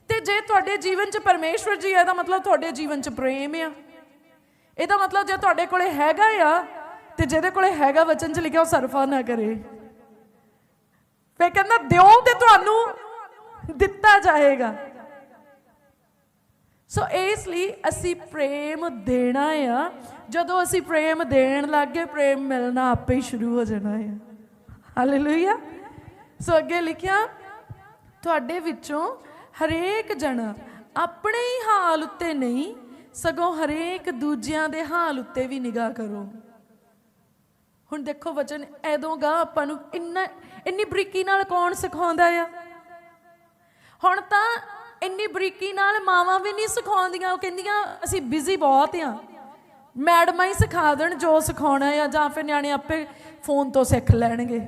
ਤੇ ਜੇ ਤੁਹਾਡੇ ਜੀਵਨ 'ਚ ਪਰਮੇਸ਼ਵਰ ਜੀ ਆ, ਇਹਦਾ ਮਤਲਬ ਤੁਹਾਡੇ ਜੀਵਨ 'ਚ ਪ੍ਰੇਮ ਆ। ਇਹਦਾ ਮਤਲਬ ਜੇ ਤੁਹਾਡੇ ਕੋਲੇ ਹੈਗਾ ਆ, ਤੇ ਜਿਹਦੇ ਕੋਲੇ ਹੈਗਾ ਵਚਨ 'ਚ ਲਿਖਿਆ ਉਹ ਸਰਫਾ ਨਾ ਕਰੇ। ਫੇ ਕਹਿੰਦਾ, ਦਿਓ ਤੇ ਤੁਹਾਨੂੰ ਦਿੱਤਾ ਜਾਏਗਾ। ਸੋ ਇਸ ਲਈ ਅਸੀਂ ਪ੍ਰੇਮ ਦੇਣਾ ਆ। ਜਦੋਂ ਅਸੀਂ ਪ੍ਰੇਮ ਦੇਣ ਲੱਗੇ, ਪ੍ਰੇਮ ਮਿਲਣਾ ਆਪੇ ਹੀ ਸ਼ੁਰੂ ਹੋ ਜਾਣਾ ਹੈ। ਹਾਲੇਲੂਇਆ ਸੋ ਅੱਗੇ ਲਿਖਿਆ, ਤੁਹਾਡੇ ਵਿੱਚੋਂ ਹਰੇਕ ਜਣਾ ਆਪਣੇ ਹੀ ਹਾਲ ਉੱਤੇ ਨਹੀਂ, ਸਗੋਂ ਹਰੇਕ ਦੂਜਿਆਂ ਦੇ ਹਾਲ ਉੱਤੇ ਵੀ ਨਿਗਾਹ ਕਰੋ। ਹੁਣ ਦੇਖੋ ਵਚਨ ਐਦੋਂਗਾ ਆਪਾਂ ਨੂੰ ਇੰਨਾ, ਇੰਨੀ ਬਰੀਕੀ ਨਾਲ ਕੌਣ ਸਿਖਾਉਂਦਾ ਆ? ਹੁਣ ਤਾਂ ਇੰਨੀ ਬਰੀਕੀ ਨਾਲ ਮਾਵਾਂ ਵੀ ਨਹੀਂ ਸਿਖਾਉਂਦੀਆਂ, ਉਹ ਕਹਿੰਦੀਆਂ, ਅਸੀਂ ਬਿਜ਼ੀ ਬਹੁਤ ਆ। ਮੈਡਮਾਂ ਹੀ ਸਿਖਾ ਦੇਣ ਜੋ ਸਿਖਾਉਣਾ ਆ, ਜਾਂ ਫਿਰ ਨਿਆਣੇ ਆਪੇ ਫੋਨ ਤੋਂ ਸਿੱਖ ਲੈਣਗੇ।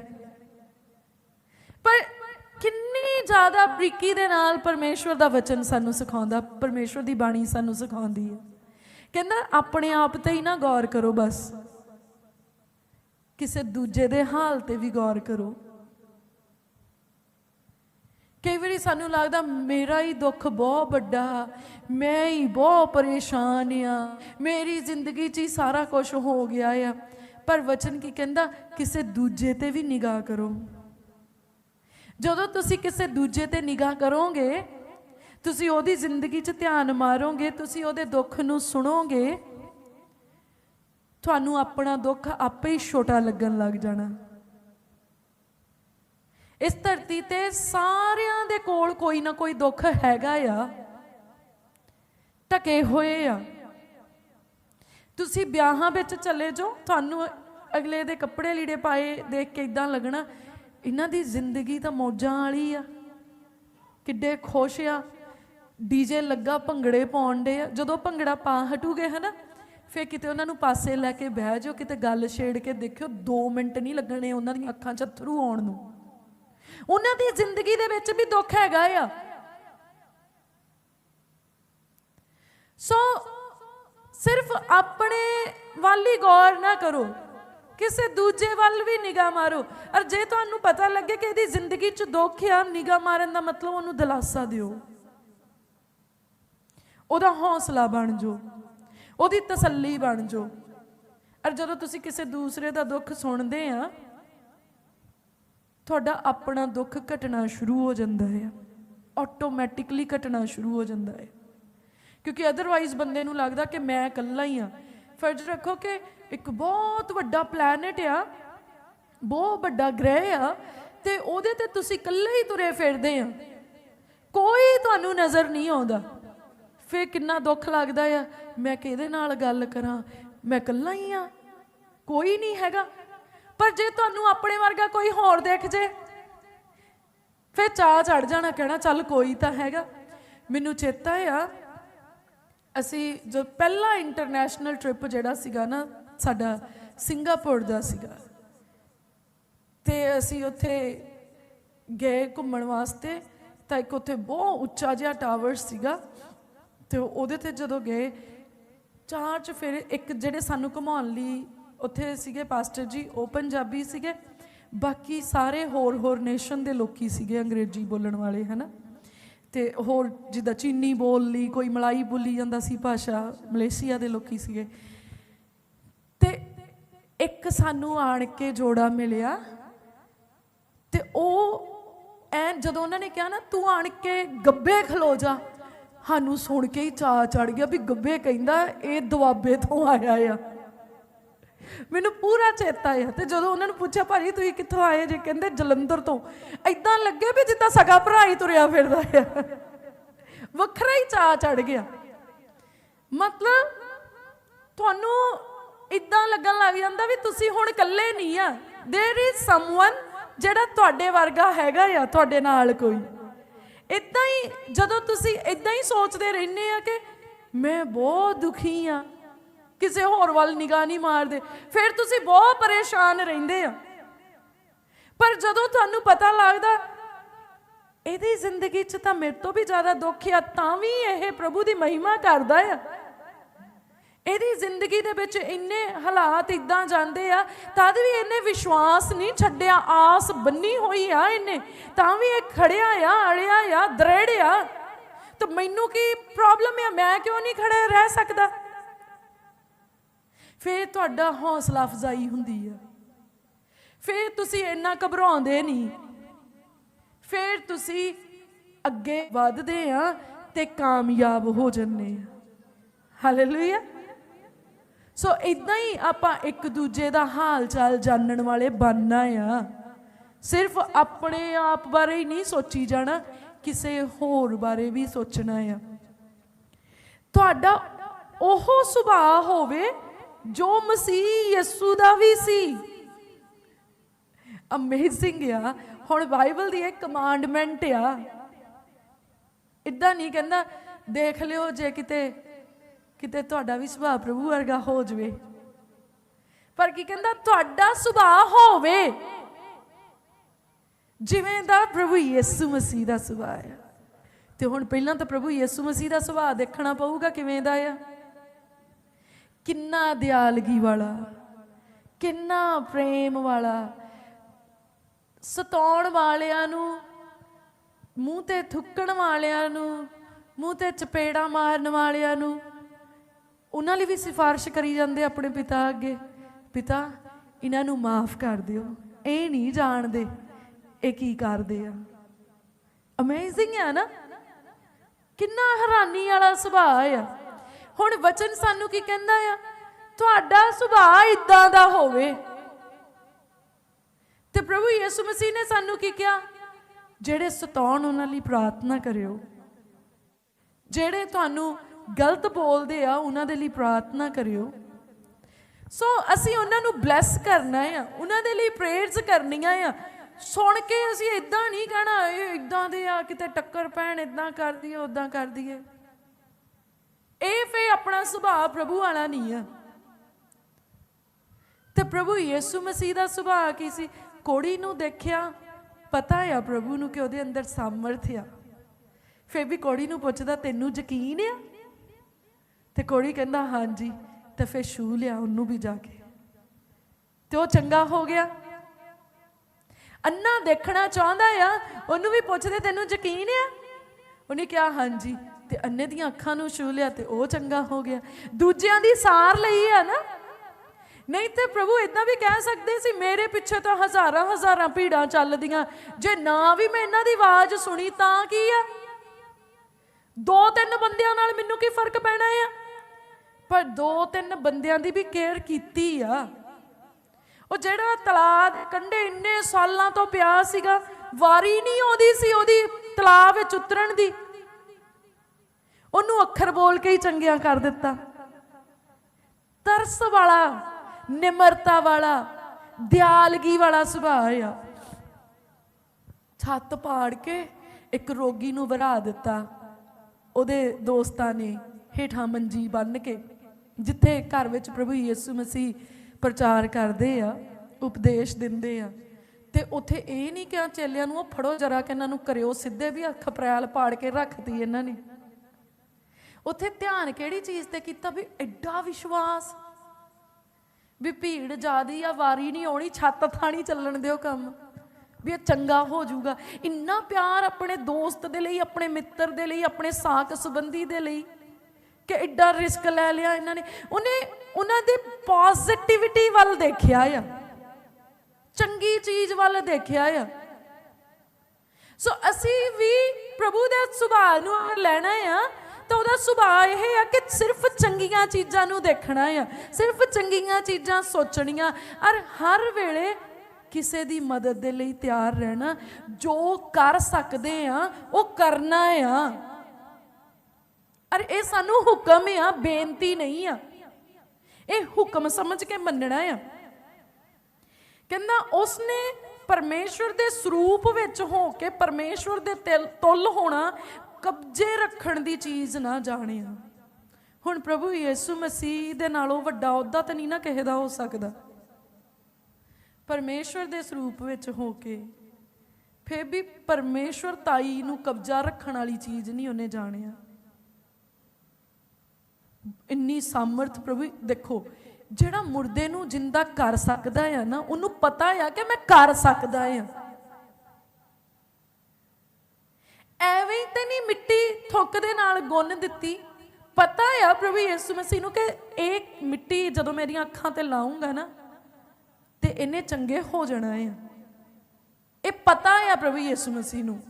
ਪਰ ਕਿੰਨੀ ਜ਼ਿਆਦਾ ਬਰੀਕੀ ਦੇ ਨਾਲ ਪਰਮੇਸ਼ਵਰ ਦਾ ਵਚਨ ਸਾਨੂੰ ਸਿਖਾਉਂਦਾ, ਪਰਮੇਸ਼ਵਰ ਦੀ ਬਾਣੀ ਸਾਨੂੰ ਸਿਖਾਉਂਦੀ ਹੈ ਕਹਿੰਦਾ, ਆਪਣੇ ਆਪ ਤੇ ਹੀ ਨਾ ਗੌਰ ਕਰੋ ਬਸ। ਕਿਸੇ ਦੂਜੇ ਦੇ ਹਾਲ ਤੇ ਵੀ ਗੌਰ ਕਰੋ। ਕਈ ਵਾਰੀ ਸਾਨੂੰ ਲੱਗਦਾ ਮੇਰਾ ਹੀ ਦੁੱਖ ਬਹੁਤ ਵੱਡਾ, ਮੈਂ ਹੀ ਬਹੁਤ ਪਰੇਸ਼ਾਨ ਆ, ਮੇਰੀ ਜ਼ਿੰਦਗੀ 'ਚ ਹੀ ਸਾਰਾ ਕੁਝ ਹੋ ਗਿਆ ਆ। ਪਰ ਵਚਨ ਕੀ ਕਹਿੰਦਾ? ਕਿਸੇ ਦੂਜੇ ਤੇ ਵੀ ਨਿਗਾਹ ਕਰੋ। ਜਦੋਂ ਤੁਸੀਂ ਕਿਸੇ ਦੂਜੇ ਤੇ ਨਿਗਾਹ ਕਰੋਗੇ, ਤੁਸੀਂ ਉਹਦੀ ਜ਼ਿੰਦਗੀ 'ਚ ਧਿਆਨ ਮਾਰੋਗੇ, ਤੁਸੀਂ ਉਹਦੇ ਦੁੱਖ ਨੂੰ ਸੁਣੋਗੇ, ਤੁਹਾਨੂੰ ਆਪਣਾ ਦੁੱਖ ਆਪੇ ਹੀ ਛੋਟਾ ਲੱਗਣ ਲੱਗ ਜਾਣਾ। ਇਸ ਧਰਤੀ ਤੇ ਸਾਰਿਆਂ ਦੇ ਕੋਲ ਕੋਈ ਨਾ ਕੋਈ ਦੁੱਖ ਹੈਗਾ ਆ। ਟਕੇ ਹੋਏ ਆ। ਤੁਸੀਂ ਵਿਆਹਾਂ ਵਿੱਚ ਚਲੇ ਜਾਓ, ਤੁਹਾਨੂੰ ਅਗਲੇ ਦੇ ਕੱਪੜੇ ਲੀੜੇ ਪਾਏ ਦੇਖ ਕੇ ਇਦਾਂ ਲੱਗਣਾ, ਇਹਨਾਂ ਦੀ ਜ਼ਿੰਦਗੀ ਤਾਂ ਮੌਜਾਂ ਵਾਲੀ ਆ। ਕਿੱਡੇ ਖੁਸ਼ ਆ। ਡੀਜੇ ਲੱਗਾ ਭੰਗੜੇ ਪਾਉਣ ਦੇ ਆ। ਜਦੋਂ ਭੰਗੜਾ ਪਾ ਹਟੂਗੇ ਹਨਾ, ਫੇਰ ਕਿਤੇ ਉਹਨਾਂ ਨੂੰ ਪਾਸੇ ਲੈ ਕੇ ਬਹਿ ਜਾਓ, ਕਿਤੇ ਗੱਲ ਛੇੜ ਕੇ ਦੇਖਿਓ 2 ਮਿੰਟ ਨਹੀਂ ਲੱਗਣੇ ਉਹਨਾਂ ਦੀਆਂ ਅੱਖਾਂ 'ਚ ਅੱਥਰੂ ਆਉਣ ਨੂੰ। ਉਹਨਾਂ ਦੀ ਜ਼ਿੰਦਗੀ ਦੇ ਵਿੱਚ ਵੀ ਦੁੱਖ ਹੈਗਾ ਆ। ਸੋ ਸਿਰਫ ਆਪਣੇ ਵੱਲ ਹੀ ਗੌਰ ਨਾ ਕਰੋ। ਕਿਸੇ ਦੂਜੇ ਵੱਲ ਵੀ ਨਿਗਾਹ ਮਾਰੋ। ਔਰ ਜੇ ਤੁਹਾਨੂੰ ਪਤਾ ਲੱਗੇ ਕਿ ਇਹਦੀ ਜ਼ਿੰਦਗੀ 'ਚ ਦੁੱਖ ਆ, ਨਿਗਾਹ ਮਾਰਨ ਦਾ ਮਤਲਬ ਉਹਨੂੰ ਦਿਲਾਸਾ ਦਿਓ। ਉਹਦਾ ਹੌਸਲਾ ਬਣ ਜਾਓ। ਉਹਦੀ ਤਸੱਲੀ ਬਣ ਜਾਓ। ਔਰ ਜਦੋਂ ਤੁਸੀਂ ਕਿਸੇ ਦੂਸਰੇ ਦਾ ਦੁੱਖ ਸੁਣਦੇ ਆ ਤੁਹਾਡਾ ਆਪਣਾ ਦੁੱਖ ਘਟਣਾ ਸ਼ੁਰੂ ਹੋ ਜਾਂਦਾ ਹੈ। ਆਟੋਮੈਟਿਕਲੀ ਘਟਣਾ ਸ਼ੁਰੂ ਹੋ ਜਾਂਦਾ ਹੈ। ਕਿਉਂਕਿ ਅਦਰਵਾਈਜ਼ ਬੰਦੇ ਨੂੰ ਲੱਗਦਾ ਕਿ ਮੈਂ ਇਕੱਲਾ ਹੀ ਆ ਫਰਜ਼ ਰੱਖੋ ਕਿ ਇੱਕ ਬਹੁਤ ਵੱਡਾ ਪਲੈਨਟ ਆ, ਬਹੁਤ ਵੱਡਾ ਗ੍ਰਹਿ ਆ, ਤੇ ਉਹਦੇ ਤੇ ਤੁਸੀਂ ਇਕੱਲੇ ਹੀ ਤੁਰੇ ਫਿਰਦੇ ਆ। ਕੋਈ ਤੁਹਾਨੂੰ ਨਜ਼ਰ ਨਹੀਂ ਆਉਂਦਾ। ਫੇ ਕਿੰਨਾ ਦੁੱਖ ਲੱਗਦਾ ਆ, ਮੈਂ ਕਿਹਦੇ ਨਾਲ ਗੱਲ ਕਰਾਂ? ਮੈਂ ਇਕੱਲਾ ਹੀ ਆ ਕੋਈ ਨਹੀਂ ਹੈਗਾ। ਪਰ ਜੇ ਤੁਹਾਨੂੰ ਆਪਣੇ ਵਰਗਾ ਕੋਈ ਹੋਰ ਦੇਖ ਜੇ, ਫਿਰ ਚਾਹ ਚੜ ਜਾਣਾ, ਕਹਿਣਾ, ਚੱਲ ਕੋਈ ਤਾਂ ਹੈਗਾ। ਮੈਨੂੰ ਚੇਤਾ ਆ, ਅਸੀਂ ਜੋ ਪਹਿਲਾ ਇੰਟਰਨੈਸ਼ਨਲ ਟ੍ਰਿਪ ਜਿਹੜਾ ਸੀਗਾ ਨਾ, ਸਾਡਾ ਸਿੰਗਾਪੁਰ ਦਾ ਸੀਗਾ। ਤੇ ਅਸੀਂ ਉੱਥੇ ਗਏ ਘੁੰਮਣ ਵਾਸਤੇ, ਤਾਂ ਇੱਕ ਉੱਥੇ ਬਹੁਤ ਉੱਚਾ ਜਿਹਾ ਟਾਵਰ ਸੀਗਾ। ਤੇ ਉਹਦੇ ਤੇ ਜਦੋਂ ਗਏ ਚਾਰ ਚ ਫਿਰ ਇੱਕ ਜਿਹੜੇ ਸਾਨੂੰ ਘੁਮਾਉਣ ਲਈ ਉੱਥੇ ਸੀਗੇ ਪਾਸਟਰ ਜੀ, ਉਹ ਪੰਜਾਬੀ ਸੀਗੇ। ਬਾਕੀ ਸਾਰੇ ਹੋਰ ਹੋਰ ਨੇਸ਼ਨ ਦੇ ਲੋਕੀ ਸੀਗੇ ਅੰਗਰੇਜ਼ੀ ਬੋਲਣ ਵਾਲੇ, ਹਨਾ? ਤੇ ਹੋਰ ਜਿੱਦਾਂ ਚੀਨੀ ਬੋਲ ਲਈ, ਕੋਈ ਮਲਾਈ ਬੋਲੀ ਜਾਂਦਾ ਸੀ ਭਾਸ਼ਾ, ਮਲੇਸ਼ੀਆ ਦੇ ਲੋਕੀ ਸੀਗੇ। ਤੇ ਇੱਕ ਸਾਨੂੰ ਆਣ ਕੇ ਜੋੜਾ ਮਿਲਿਆ ਤੇ ਉਹ ਐ ਜਦੋਂ ਉਹਨਾਂ ਨੇ ਕਿਹਾ ਨਾ, ਤੂੰ ਆਣ ਕੇ ਗੱਬੇ ਖਲੋ ਜਾ। ਸਾਨੂੰ ਸੁਣ ਕੇ ਹੀ ਚਾਅ ਚੜ ਗਿਆ ਵੀ ਗੱਬੇ ਕਹਿੰਦਾ, ਇਹ ਦੁਆਬੇ ਤੋਂ ਆਇਆ ਆ। ਮੈਨੂੰ ਪੂਰਾ ਚੇਤਾ ਆ ਤੇ ਜਦੋਂ ਉਹਨਾਂ ਨੂੰ ਪੁੱਛਿਆ ਭਾਜੀ ਤੁਸੀਂ ਕਿੱਥੋਂ ਆਏ ਜੇ ਕਹਿੰਦੇ ਜਲੰਧਰ ਤੋਂ ਐਦਾਂ ਲੱਗੇ ਵੀ ਜਿੱਦਾਂ ਸਗਾ ਭਰਾ ਹੀ ਤੁਰਿਆ ਫਿਰਦਾ ਆ ਵੱਖਰਾ ਹੀ ਚਾਹ ਚੜ ਗਿਆ ਮਤਲਬ ਤੁਹਾਨੂੰ ਇਦਾਂ ਲੱਗਣ ਲੱਗ ਜਾਂਦਾ ਵੀ ਤੁਸੀਂ ਹੁਣ ਇਕੱਲੇ ਨਹੀਂ ਆ देयर इज ਸਮਵਨ ਜਿਹੜਾ ਤੁਹਾਡੇ ਵਰਗਾ ਹੈਗਾ ਆ ਤੁਹਾਡੇ ਨਾਲ ਕੋਈ ਇਦਾਂ ਹੀ ਜਦੋਂ ਤੁਸੀਂ ਇਦਾਂ ਹੀ ਸੋਚਦੇ ਰਹਿੰਦੇ ਆ ਕਿ ਮੈਂ ਬਹੁਤ ਦੁਖੀ ਆ ਕਿਸੇ ਹੋਰ ਵੱਲ ਨਿਗਾਹ ਨਹੀਂ ਮਾਰਦੇ। ਫਿਰ ਤੁਸੀਂ ਬਹੁਤ ਪਰੇਸ਼ਾਨ ਰਹਿੰਦੇ ਆ। ਪਰ ਜਦੋਂ ਤੁਹਾਨੂੰ ਪਤਾ ਲੱਗਦਾ, ਇਹਦੀ ਜ਼ਿੰਦਗੀ 'ਚ ਤਾਂ ਮੇਰੇ ਤੋਂ ਵੀ ਜ਼ਿਆਦਾ ਦੁੱਖ ਆ, ਤਾਂ ਵੀ ਇਹ ਪ੍ਰਭੂ ਦੀ ਮਹਿਮਾ ਕਰਦਾ ਆ। ਇਹਦੀ ਜ਼ਿੰਦਗੀ ਦੇ ਵਿੱਚ ਇੰਨੇ ਹਾਲਾਤ ਇਦਾਂ ਜਾਂਦੇ ਆ, ਤਦ ਵੀ ਇਹਨੇ ਵਿਸ਼ਵਾਸ ਨਹੀਂ ਛੱਡਿਆ, ਆਸ ਬੰਨੀ ਹੋਈ ਆ ਇਹਨੇ, ਤਾਂ ਵੀ ਇਹ ਖੜਿਆ ਆ, ਅੜਿਆ ਆ ਦ੍ਰਿੜਿਆ ਤਾਂ ਮੈਨੂੰ ਕੀ ਪ੍ਰੋਬਲਮ ਆ? ਮੈਂ ਕਿਉਂ ਨਹੀਂ ਖੜੇ ਰਹਿ ਸਕਦਾ? ਫੇਰ ਤੁਹਾਡਾ ਹੌਸਲਾ ਅਫਜ਼ਾਈ ਹੁੰਦੀ ਆ। ਫੇਰ ਤੁਸੀਂ ਇੰਨਾ ਘਬਰਾਉਂਦੇ ਨਹੀਂ। ਫੇਰ ਤੁਸੀਂ ਅੱਗੇ ਵੱਧਦੇ ਆ ਤੇ ਕਾਮਯਾਬ ਹੋ ਜੰਨੇ ਆ। ਹਾਲੇਲੂਇਆ ਸੋ ਇਦਾਂ ਹੀ ਆਪਾਂ ਇੱਕ ਦੂਜੇ ਦਾ ਹਾਲ ਚਾਲ ਜਾਣਨ ਵਾਲੇ ਬਣਨਾ ਆ। ਸਿਰਫ ਆਪਣੇ ਆਪ ਬਾਰੇ ਹੀ ਨਹੀਂ ਸੋਚੀ ਜਾਣਾ, ਕਿਸੇ ਹੋਰ ਬਾਰੇ ਵੀ ਸੋਚਣਾ ਆ। ਤੁਹਾਡਾ ਉਹ ਸੁਭਾਅ ਹੋਵੇ ਜੋ ਮਸੀਹ ਯਿਸੂ ਦਾ ਵੀ ਸੀ। ਅਮੇਜ਼ਿੰਗ ਆ। ਹੁਣ ਬਾਈਬਲ ਦੀ ਇੱਕ ਕਮਾਂਡਮੈਂਟ ਆ। ਇਦਾਂ ਨਹੀਂ ਕਹਿੰਦਾ, ਦੇਖ ਲਿਓ ਜੇ ਕਿਤੇ ਕਿਤੇ ਤੁਹਾਡਾ ਵੀ ਸੁਭਾਅ ਪ੍ਰਭੂ ਵਰਗਾ ਹੋ ਜਵੇ। ਪਰ ਕੀ ਕਹਿੰਦਾ, ਤੁਹਾਡਾ ਸੁਭਾਅ ਹੋਵੇ। ਜਿਵੇਂ ਦਾ ਪ੍ਰਭੂ ਯਿਸੂ ਮਸੀਹ ਦਾ ਸੁਭਾਅ ਆ। ਤੇ ਹੁਣ ਪਹਿਲਾਂ ਤਾਂ ਪ੍ਰਭੂ ਯਿਸੂ ਮਸੀਹ ਦਾ ਸੁਭਾਅ ਦੇਖਣਾ ਪਊਗਾ ਕਿਵੇਂ ਦਾ ਆ। ਕਿੰਨਾ ਦਿਆਲਗੀ ਵਾਲਾ, ਕਿੰਨਾ ਪ੍ਰੇਮ ਵਾਲਾ। ਸਤਾਉਣ ਵਾਲਿਆਂ ਨੂੰ, ਮੂੰਹ ਤੇ ਥੁੱਕਣ ਵਾਲਿਆਂ ਨੂੰ, ਮੂੰਹ ਤੇ ਚਪੇੜਾ ਮਾਰਨ ਵਾਲਿਆਂ ਨੂੰ, ਉਹਨਾਂ ਲਈ ਵੀ ਸਿਫਾਰਿਸ਼ ਕਰੀ ਜਾਂਦੇ ਆਪਣੇ ਪਿਤਾ ਅੱਗੇ। ਪਿਤਾ, ਇਹਨਾਂ ਨੂੰ ਮਾਫ ਕਰ ਦਿਓ। ਇਹ ਨਹੀਂ ਜਾਣਦੇ ਇਹ ਕੀ ਕਰਦੇ ਆ। ਅਮੇਜ਼ਿੰਗ ਆ ਨਾ? ਕਿੰਨਾ ਹੈਰਾਨੀ ਵਾਲਾ ਸੁਭਾਅ ਆ। ਹੁਣ ਵਚਨ ਸਾਨੂੰ ਕੀ ਕਹਿੰਦਾ ਆ? ਤੁਹਾਡਾ ਸੁਭਾਅ ਇਦਾਂ ਦਾ ਹੋਵੇ। ਤੇ ਪ੍ਰਭੂ ਯਿਸੂ ਮਸੀਹ ਨੇ ਸਾਨੂੰ ਕੀ ਕਿਹਾ? ਜਿਹੜੇ ਸਤਾਉਣ ਉਹਨਾਂ ਲਈ ਪ੍ਰਾਰਥਨਾ ਕਰਿਓ। ਜਿਹੜੇ ਤੁਹਾਨੂੰ ਗਲਤ ਬੋਲਦੇ ਆ, ਉਹਨਾਂ ਦੇ ਲਈ ਪ੍ਰਾਰਥਨਾ ਕਰਿਓ। ਸੋ ਅਸੀਂ ਉਹਨਾਂ ਨੂੰ ਬਲੈਸ ਕਰਨਾ ਆ। ਉਹਨਾਂ ਦੇ ਲਈ ਪ੍ਰੇਅਰਸ ਕਰਨੀਆਂ ਆ। ਸੁਣ ਕੇ ਅਸੀਂ ਇਦਾਂ ਨਹੀਂ ਕਹਿਣਾ, ਇਹ ਇਦਾਂ ਦੇ ਆ, ਕਿਤੇ ਟੱਕਰ ਪੈਣ ਇਦਾਂ ਕਰਦੀ ਦਈਏ ਉਦਾਂ ਕਰਦੀ ਦਈਏ। ਇਹ ਫੇ ਆਪਣਾ ਸੁਭਾਅ ਪ੍ਰਭੂ ਵਾਲਾ ਨਹੀਂ ਆ। ਤੇ ਪ੍ਰਭੂ ਯਿਸੂ ਮਸੀਹ ਦਾ ਸੁਭਾਅ ਕੀ ਸੀ? ਕੋੜੀ ਨੂੰ ਦੇਖਿਆ, ਪਤਾ ਆ ਪ੍ਰਭੂ ਨੂੰ ਕਿ ਉਹਦੇ ਅੰਦਰ ਸਾਮਰਥ ਆ। ਫੇਰ ਵੀ ਕੋੜੀ ਨੂੰ ਪੁੱਛਦਾ, ਤੈਨੂੰ ਯਕੀਨ ਆ? ਤੇ ਕੋੜੀ ਕਹਿੰਦਾ, ਹਾਂਜੀ। ਤੇ ਫੇਰ ਛੂ ਲਿਆ ਉਹਨੂੰ ਵੀ ਜਾ ਕੇ। ਤੇ ਉਹ ਚੰਗਾ ਹੋ ਗਿਆ। ਅੰਨਾ ਦੇਖਣਾ ਚਾਹੁੰਦਾ ਆ, ਉਹਨੂੰ ਵੀ ਪੁੱਛਦੇ, ਤੈਨੂੰ ਯਕੀਨ ਆ? ਉਹਨੇ ਕਿਹਾ, ਹਾਂਜੀ। ਤੇ ਅੰਨੇ ਦੀਆਂ ਅੱਖਾਂ ਨੂੰ ਛੂ ਲਿਆ ਤੇ ਉਹ ਚੰਗਾ ਹੋ ਗਿਆ। ਦੂਜਿਆਂ ਦੀ ਸਾਰ ਲਈ ਆ ਨਾ। ਨਹੀਂ ਤੇ ਪ੍ਰਭੂ ਇਦਾਂ ਵੀ ਕਹਿ ਸਕਦੇ ਸੀ, ਮੇਰੇ ਪਿੱਛੇ ਤਾਂ ਹਜ਼ਾਰਾਂ ਹਜ਼ਾਰਾਂ ਭੀੜਾਂ ਚੱਲਦੀਆਂ। ਜੇ ਨਾ ਵੀ ਮੈਂ ਇਹਨਾਂ ਦੀ ਆਵਾਜ਼ ਸੁਣੀ ਤਾਂ ਕੀ ਆ? ਦੋ ਤਿੰਨ ਬੰਦਿਆਂ ਨਾਲ ਮੈਨੂੰ ਕੀ ਫ਼ਰਕ ਪੈਣਾ ਆ? ਪਰ ਦੋ ਤਿੰਨ ਬੰਦਿਆਂ ਦੀ ਵੀ ਕੇਅਰ ਕੀਤੀ ਆ। ਉਹ ਜਿਹੜਾ ਤਲਾਬ ਕੰਢੇ ਇੰਨੇ ਸਾਲਾਂ ਤੋਂ ਪਿਆ ਸੀਗਾ, ਵਾਰੀ ਨਹੀਂ ਆਉਂਦੀ ਸੀ ਉਹਦੀ ਤਲਾਬ ਵਿੱਚ ਉਤਰਨ ਦੀ। ਉਹਨੂੰ ਅੱਖਰ ਬੋਲ ਕੇ ਹੀ ਚੰਗਿਆ ਕਰ ਦਿੱਤਾ। ਤਰਸ ਵਾਲਾ, ਨਿਮਰਤਾ ਵਾਲਾ, ਦਿਆਲਗੀ ਵਾਲਾ ਸੁਭਾਅ ਆ। ਛੱਤ ਪਾੜ ਕੇ ਇੱਕ ਰੋਗੀ ਨੂੰ ਵਰਾ ਦਿੱਤਾ। ਉਹਦੇ ਦੋਸਤਾਂ ਨੇ ਹੇਠਾਂ ਮੰਜੀ ਬੰਨ ਕੇ, ਜਿੱਥੇ ਘਰ ਵਿੱਚ ਪ੍ਰਭੂ ਯਿਸੂ ਮਸੀਹ ਪ੍ਰਚਾਰ ਕਰਦੇ ਆ, ਉਪਦੇਸ਼ ਦਿੰਦੇ ਆ। ਤੇ ਉੱਥੇ ਇਹ ਨਹੀਂ ਕਿ ਚੇਲਿਆਂ ਨੂੰ, ਉਹ ਫੜੋ ਜਰਾ ਕਿ ਇਹਨਾਂ ਨੂੰ ਕਰਿਓ ਸਿੱਧੇ ਵੀ ਅੱਖ ਪ੍ਰੈਲ ਪਾੜ ਕੇ ਰੱਖਤੀ ਇਹਨਾਂ ਨੇ। ਉੱਥੇ ਧਿਆਨ ਕਿਹੜੀ ਚੀਜ਼ ਤੇ ਕੀਤਾ? ਵੀ ਐਡਾ ਵਿਸ਼ਵਾਸ। ਵੀ ਭੀੜ ਜਿਆਦੀ ਆ, ਵਾਰੀ ਨਹੀਂ ਆਉਣੀ, ਛੱਤ ਥਾਣੀ ਚੱਲਣ ਦਿਓ ਕੰਮ। ਵੀ ਇਹ ਚੰਗਾ ਹੋ ਜਾਊਗਾ। ਇੰਨਾ ਪਿਆਰ ਆਪਣੇ ਦੋਸਤ ਦੇ ਲਈ, ਆਪਣੇ ਮਿੱਤਰ ਦੇ ਲਈ, ਆਪਣੇ ਸਾਕ ਸੰਬੰਧੀ ਦੇ ਲਈ ਕਿ ਐਡਾ ਰਿਸਕ ਲੈ ਲਿਆ ਇਹਨਾਂ ਨੇ। ਉਹਨੇ ਉਹਨਾਂ ਦੀ ਪੋਜ਼ਿਟਿਵਿਟੀ ਵੱਲ ਦੇਖਿਆ ਆ। ਚੰਗੀ ਚੀਜ਼ ਵੱਲ ਦੇਖਿਆ ਆ। ਸੋ ਅਸੀਂ ਵੀ ਪ੍ਰਭੂ ਦੇ ਸੁਭਾਅ ਨੂੰ ਲੈਣਾ ਆ ਤਾਂ ਉਹਦਾ ਸੁਭਾਅ ਇਹ ਆ ਕਿ ਸਿਰਫ ਚੰਗੀਆਂ ਚੀਜ਼ਾਂ ਨੂੰ ਦੇਖਣਾ ਆ, ਸਿਰਫ ਚੰਗੀਆਂ ਚੀਜ਼ਾਂ ਸੋਚਣੀਆਂ। ਔਰ ਹਰ ਵੇਲੇ ਕਿਸੇ ਦੀ ਮਦਦ ਦੇ ਲਈ ਤਿਆਰ ਰਹਿਣਾ, ਜੋ ਕਰ ਸਕਦੇ ਆ, ਉਹ ਕਰਨਾ ਆ। ਔਰ ਇਹ ਸਾਨੂੰ ਹੁਕਮ ਆ, ਬੇਨਤੀ ਨਹੀਂ ਆ। ਇਹ ਹੁਕਮ ਸਮਝ ਕੇ ਮੰਨਣਾ ਆ। ਕਹਿੰਦਾ, ਉਸਨੇ ਪਰਮੇਸ਼ਵਰ ਦੇ ਸਰੂਪ ਵਿੱਚ ਹੋ ਕੇ ਪਰਮੇਸ਼ਵਰ ਦੇ ਤਿਲ- ਤੁੱਲ ਹੋਣਾ ਕਬਜ਼ੇ ਰੱਖਣ ਦੀ ਚੀਜ਼ ਨਾ ਜਾਣਿਆ ਹੁਣ ਪ੍ਰਭੂ ਯਿਸੂ ਮਸੀਹ ਦੇ ਨਾਲੋਂ ਵੱਡਾ ਅਹੁਦਾ ਤਾਂ ਨਹੀਂ ਨਾ ਕਿਸੇ ਦਾ ਹੋ ਸਕਦਾ। ਪਰਮੇਸ਼ਵਰ ਦੇ ਸਰੂਪ ਵਿੱਚ ਹੋ ਕੇ ਫੇਰ ਵੀ ਪਰਮੇਸ਼ਵਰ ਤਾਈ ਨੂੰ ਕਬਜ਼ਾ ਰੱਖਣ ਵਾਲੀ ਚੀਜ਼ ਨਹੀਂ ਉਹਨੇ ਜਾਣਿਆ ਇੰਨੀ ਸਾਮਰਥ ਪ੍ਰਭੂ, ਦੇਖੋ, ਜਿਹੜਾ ਮੁਰਦੇ ਨੂੰ ਜਿੰਦਾ ਕਰ ਸਕਦਾ ਆ ਨਾ, ਉਹਨੂੰ ਪਤਾ ਆ ਕਿ ਮੈਂ ਕਰ ਸਕਦਾ ਆ। ਐਵੇਂ ਹੀ ਨਹੀਂ ਮਿੱਟੀ ਥੁੱਕ ਦੇ ਨਾਲ ਗੁੰਨ ਦਿੱਤੀ। ਪਤਾ ਆ ਪ੍ਰਭੂ ਯਿਸੂ ਮਸੀਹ ਨੂੰ ਕਿ ਇਹ ਮਿੱਟੀ ਜਦੋਂ ਮੇਰੀਆਂ ਅੱਖਾਂ ਤੇ ਲਾਉਂਗਾ ਨਾ, ਤੇ ਇਹਨੇ ਚੰਗੇ ਹੋ ਜਾਣਾ ਆ। ਇਹ ਪਤਾ ਆ ਪ੍ਰਭੂ ਯਿਸੂ ਮਸੀਹ ਨੂੰ।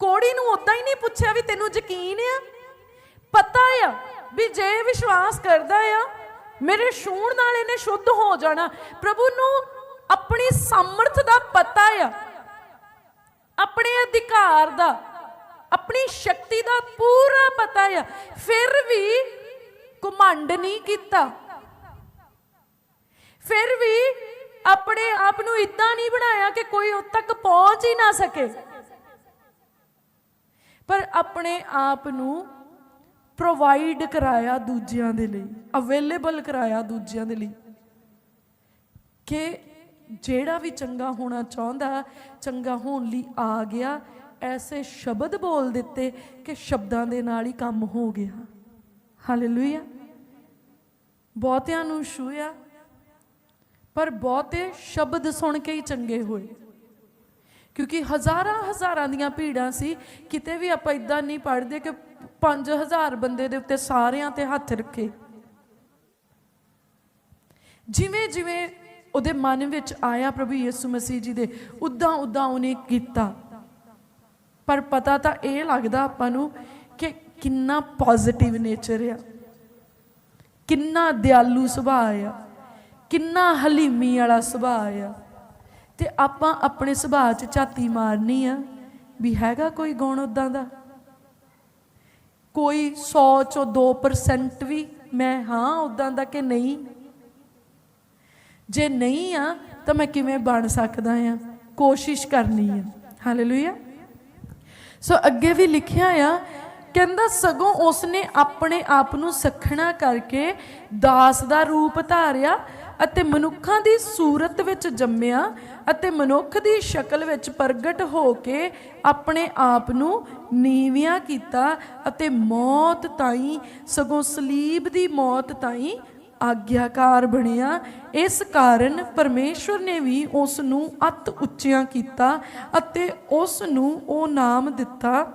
ਕੋੜੀ ਨੂੰ ਉਦਾਂ ਹੀ ਨਹੀਂ ਪੁੱਛਿਆ ਵੀ ਤੈਨੂੰ ਯਕੀਨ ਆ? ਪਤਾ ਆ ਵੀ ਜੇ ਵਿਸ਼ਵਾਸ ਕਰਦਾ ਆ, ਮੇਰੇ ਛੂਣ ਨਾਲ ਇਹਨੇ ਸ਼ੁੱਧ ਹੋ ਜਾਣਾ। ਪ੍ਰਭੂ ਨੂੰ ਆਪਣੀ ਸਮਰਥ ਦਾ ਪਤਾ ਆ ਆਪਣੇ ਅਧਿਕਾਰ ਦਾ, ਆਪਣੀ ਸ਼ਕਤੀ ਦਾ ਪੂਰਾ ਪਤਾ ਆ। ਫਿਰ ਵੀ ਘਮੰਡ ਨਹੀਂ ਕੀਤਾ। ਫਿਰ ਵੀ ਆਪਣੇ ਆਪ ਨੂੰ ਇਦਾਂ ਨਹੀਂ ਬਣਾਇਆ ਕਿ ਕੋਈ ਉਦ ਤੱਕ ਪਹੁੰਚ ਹੀ ਨਾ ਸਕੇ। ਪਰ ਆਪਣੇ ਆਪ ਨੂੰ ਪ੍ਰੋਵਾਈਡ ਕਰਾਇਆ ਦੂਜਿਆਂ ਦੇ ਲਈ ਅਵੇਲੇਬਲ ਕਰਾਇਆ ਦੂਜਿਆਂ ਦੇ ਲਈ ਕਿ ਜਿਹੜਾ ਵੀ ਚੰਗਾ ਹੋਣਾ ਚਾਹੁੰਦਾ, ਚੰਗਾ ਹੋਣ ਲਈ ਆ ਗਿਆ, ਐਸੇ ਸ਼ਬਦ ਬੋਲ ਦਿੱਤੇ ਕਿ ਸ਼ਬਦਾਂ ਦੇ ਨਾਲ ਹੀ ਕੰਮ ਹੋ ਗਿਆ। ਹਾਲੇਲੂਇਆ ਬਹੁਤਿਆਂ ਨੂੰ ਛੂਇਆ ਪਰ ਬਹੁਤੇ ਸ਼ਬਦ ਸੁਣ ਕੇ ਹੀ ਚੰਗੇ ਹੋਏ। ਕਿਉਂਕਿ ਹਜ਼ਾਰਾਂ ਹਜ਼ਾਰਾਂ ਦੀਆਂ ਭੀੜਾਂ ਸੀ, ਕਿਤੇ ਵੀ ਆਪਾਂ ਇਦਾਂ ਨਹੀਂ ਪੜ੍ਹਦੇ ਕਿ 5000 ਬੰਦੇ ਦੇ ਉੱਤੇ ਸਾਰਿਆਂ ਤੇ ਹੱਥ ਰੱਖੇ। ਜਿਵੇਂ ਜਿਵੇਂ ਉਹਦੇ ਮਨ ਵਿੱਚ ਆਇਆ ਪ੍ਰਭੂ ਯਿਸੂ ਮਸੀਹ ਜੀ ਦੇ। ਉਦਾਂ ਉਦਾਂ ਉਹਨੇ ਕੀਤਾ। ਪਰ ਪਤਾ ਤਾਂ ਇਹ ਲੱਗਦਾ ਆਪਾਂ ਨੂੰ ਕਿ ਕਿੰਨਾ ਪੋਜ਼ਿਟਿਵ ਨੇਚਰ ਆ। ਕਿੰਨਾ ਦਿਆਲੂ ਸੁਭਾਅ ਆ। ਕਿੰਨਾ ਹਲੀਮੀ ਵਾਲਾ ਸੁਭਾਅ ਆ। ਤੇ ਆਪਾਂ ਆਪਣੇ ਸੁਭਾਅ 'ਚ ਝਾਤੀ ਮਾਰਨੀ ਆ ਵੀ ਹੈਗਾ ਕੋਈ ਗੁਣ ਉਦਾਂ ਦਾ? ਕੋਈ 100 ਚੋਂ 2% ਵੀ ਮੈਂ ਹਾਂ ਉਦਾਂ ਦਾ ਕਿ ਨਹੀਂ? ਜੇ ਨਹੀਂ ਆ, ਤਾਂ ਮੈਂ ਕਿਵੇਂ ਬਣ ਸਕਦਾ ਆ? ਕੋਸ਼ਿਸ਼ ਕਰਨੀ ਆ। ਹਾਲੇਲੂਇਆ ਸੋ ਅੱਗੇ ਵੀ ਲਿਖਿਆ ਆ, ਕਹਿੰਦਾ ਸਗੋਂ ਉਸਨੇ ਆਪਣੇ ਆਪ ਨੂੰ ਸਖਣਾ ਕਰਕੇ ਦਾਸ ਦਾ ਰੂਪ ਧਾਰਿਆ ਅਤੇ ਮਨੁੱਖਾਂ ਦੀ ਸੂਰਤ ਵਿੱਚ ਜੰਮਿਆ ਅਤੇ ਮਨੁੱਖ ਦੀ ਸ਼ਕਲ ਵਿੱਚ ਪ੍ਰਗਟ ਹੋ ਕੇ ਆਪਣੇ ਆਪ ਨੂੰ ਨੀਵਿਆਂ ਕੀਤਾ ਅਤੇ ਮੌਤ ਤਾਈਂ, ਸਗੋਂ ਸਲੀਬ ਦੀ ਮੌਤ ਤਾਈਂ ਆਗਿਆਕਾਰ ਬਣਿਆ। ਇਸ ਕਾਰਨ ਪਰਮੇਸ਼ਵਰ ਨੇ ਵੀ ਉਸ ਨੂੰ ਅਤ ਉੱਚਿਆਂ ਕੀਤਾ ਅਤੇ ਉਸ ਨੂੰ ਉਹ ਨਾਮ ਦਿੱਤਾ,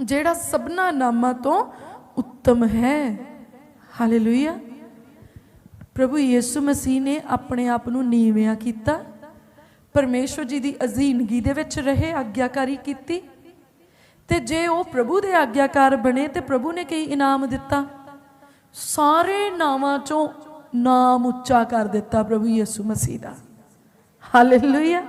ਜਿਹੜਾ ਸਭਨਾ ਨਾਮਾਂ ਤੋਂ ਉੱਤਮ ਹੈ। ਹਾਲੇਲੂਇਆ। ਪ੍ਰਭੂ ਯਿਸੂ ਮਸੀਹ ਨੇ ਆਪਣੇ ਆਪ ਨੂੰ ਨੀਵਿਆਂ ਕੀਤਾ। ਪਰਮੇਸ਼ਵਰ ਜੀ ਦੀ ਅਜ਼ੀਨਗੀ ਦੇ ਵਿੱਚ ਰਹੇ, ਆਗਿਆਕਾਰੀ ਕੀਤੀ। ਤੇ ਜੇ ਉਹ ਪ੍ਰਭੂ ਦੇ ਆਗਿਆਕਾਰ ਬਣੇ, ਤੇ ਪ੍ਰਭੂ ਨੇ ਕਈ ਇਨਾਮ ਦਿੱਤਾ। ਸਾਰੇ ਨਾਵਾਂ ਚੋਂ ਨਾਮ ਉੱਚਾ ਕਰ ਦਿੱਤਾ ਪ੍ਰਭੂ ਯਿਸੂ ਮਸੀਹ ਦਾ। ਹਾਲੇਲੂਇਆ।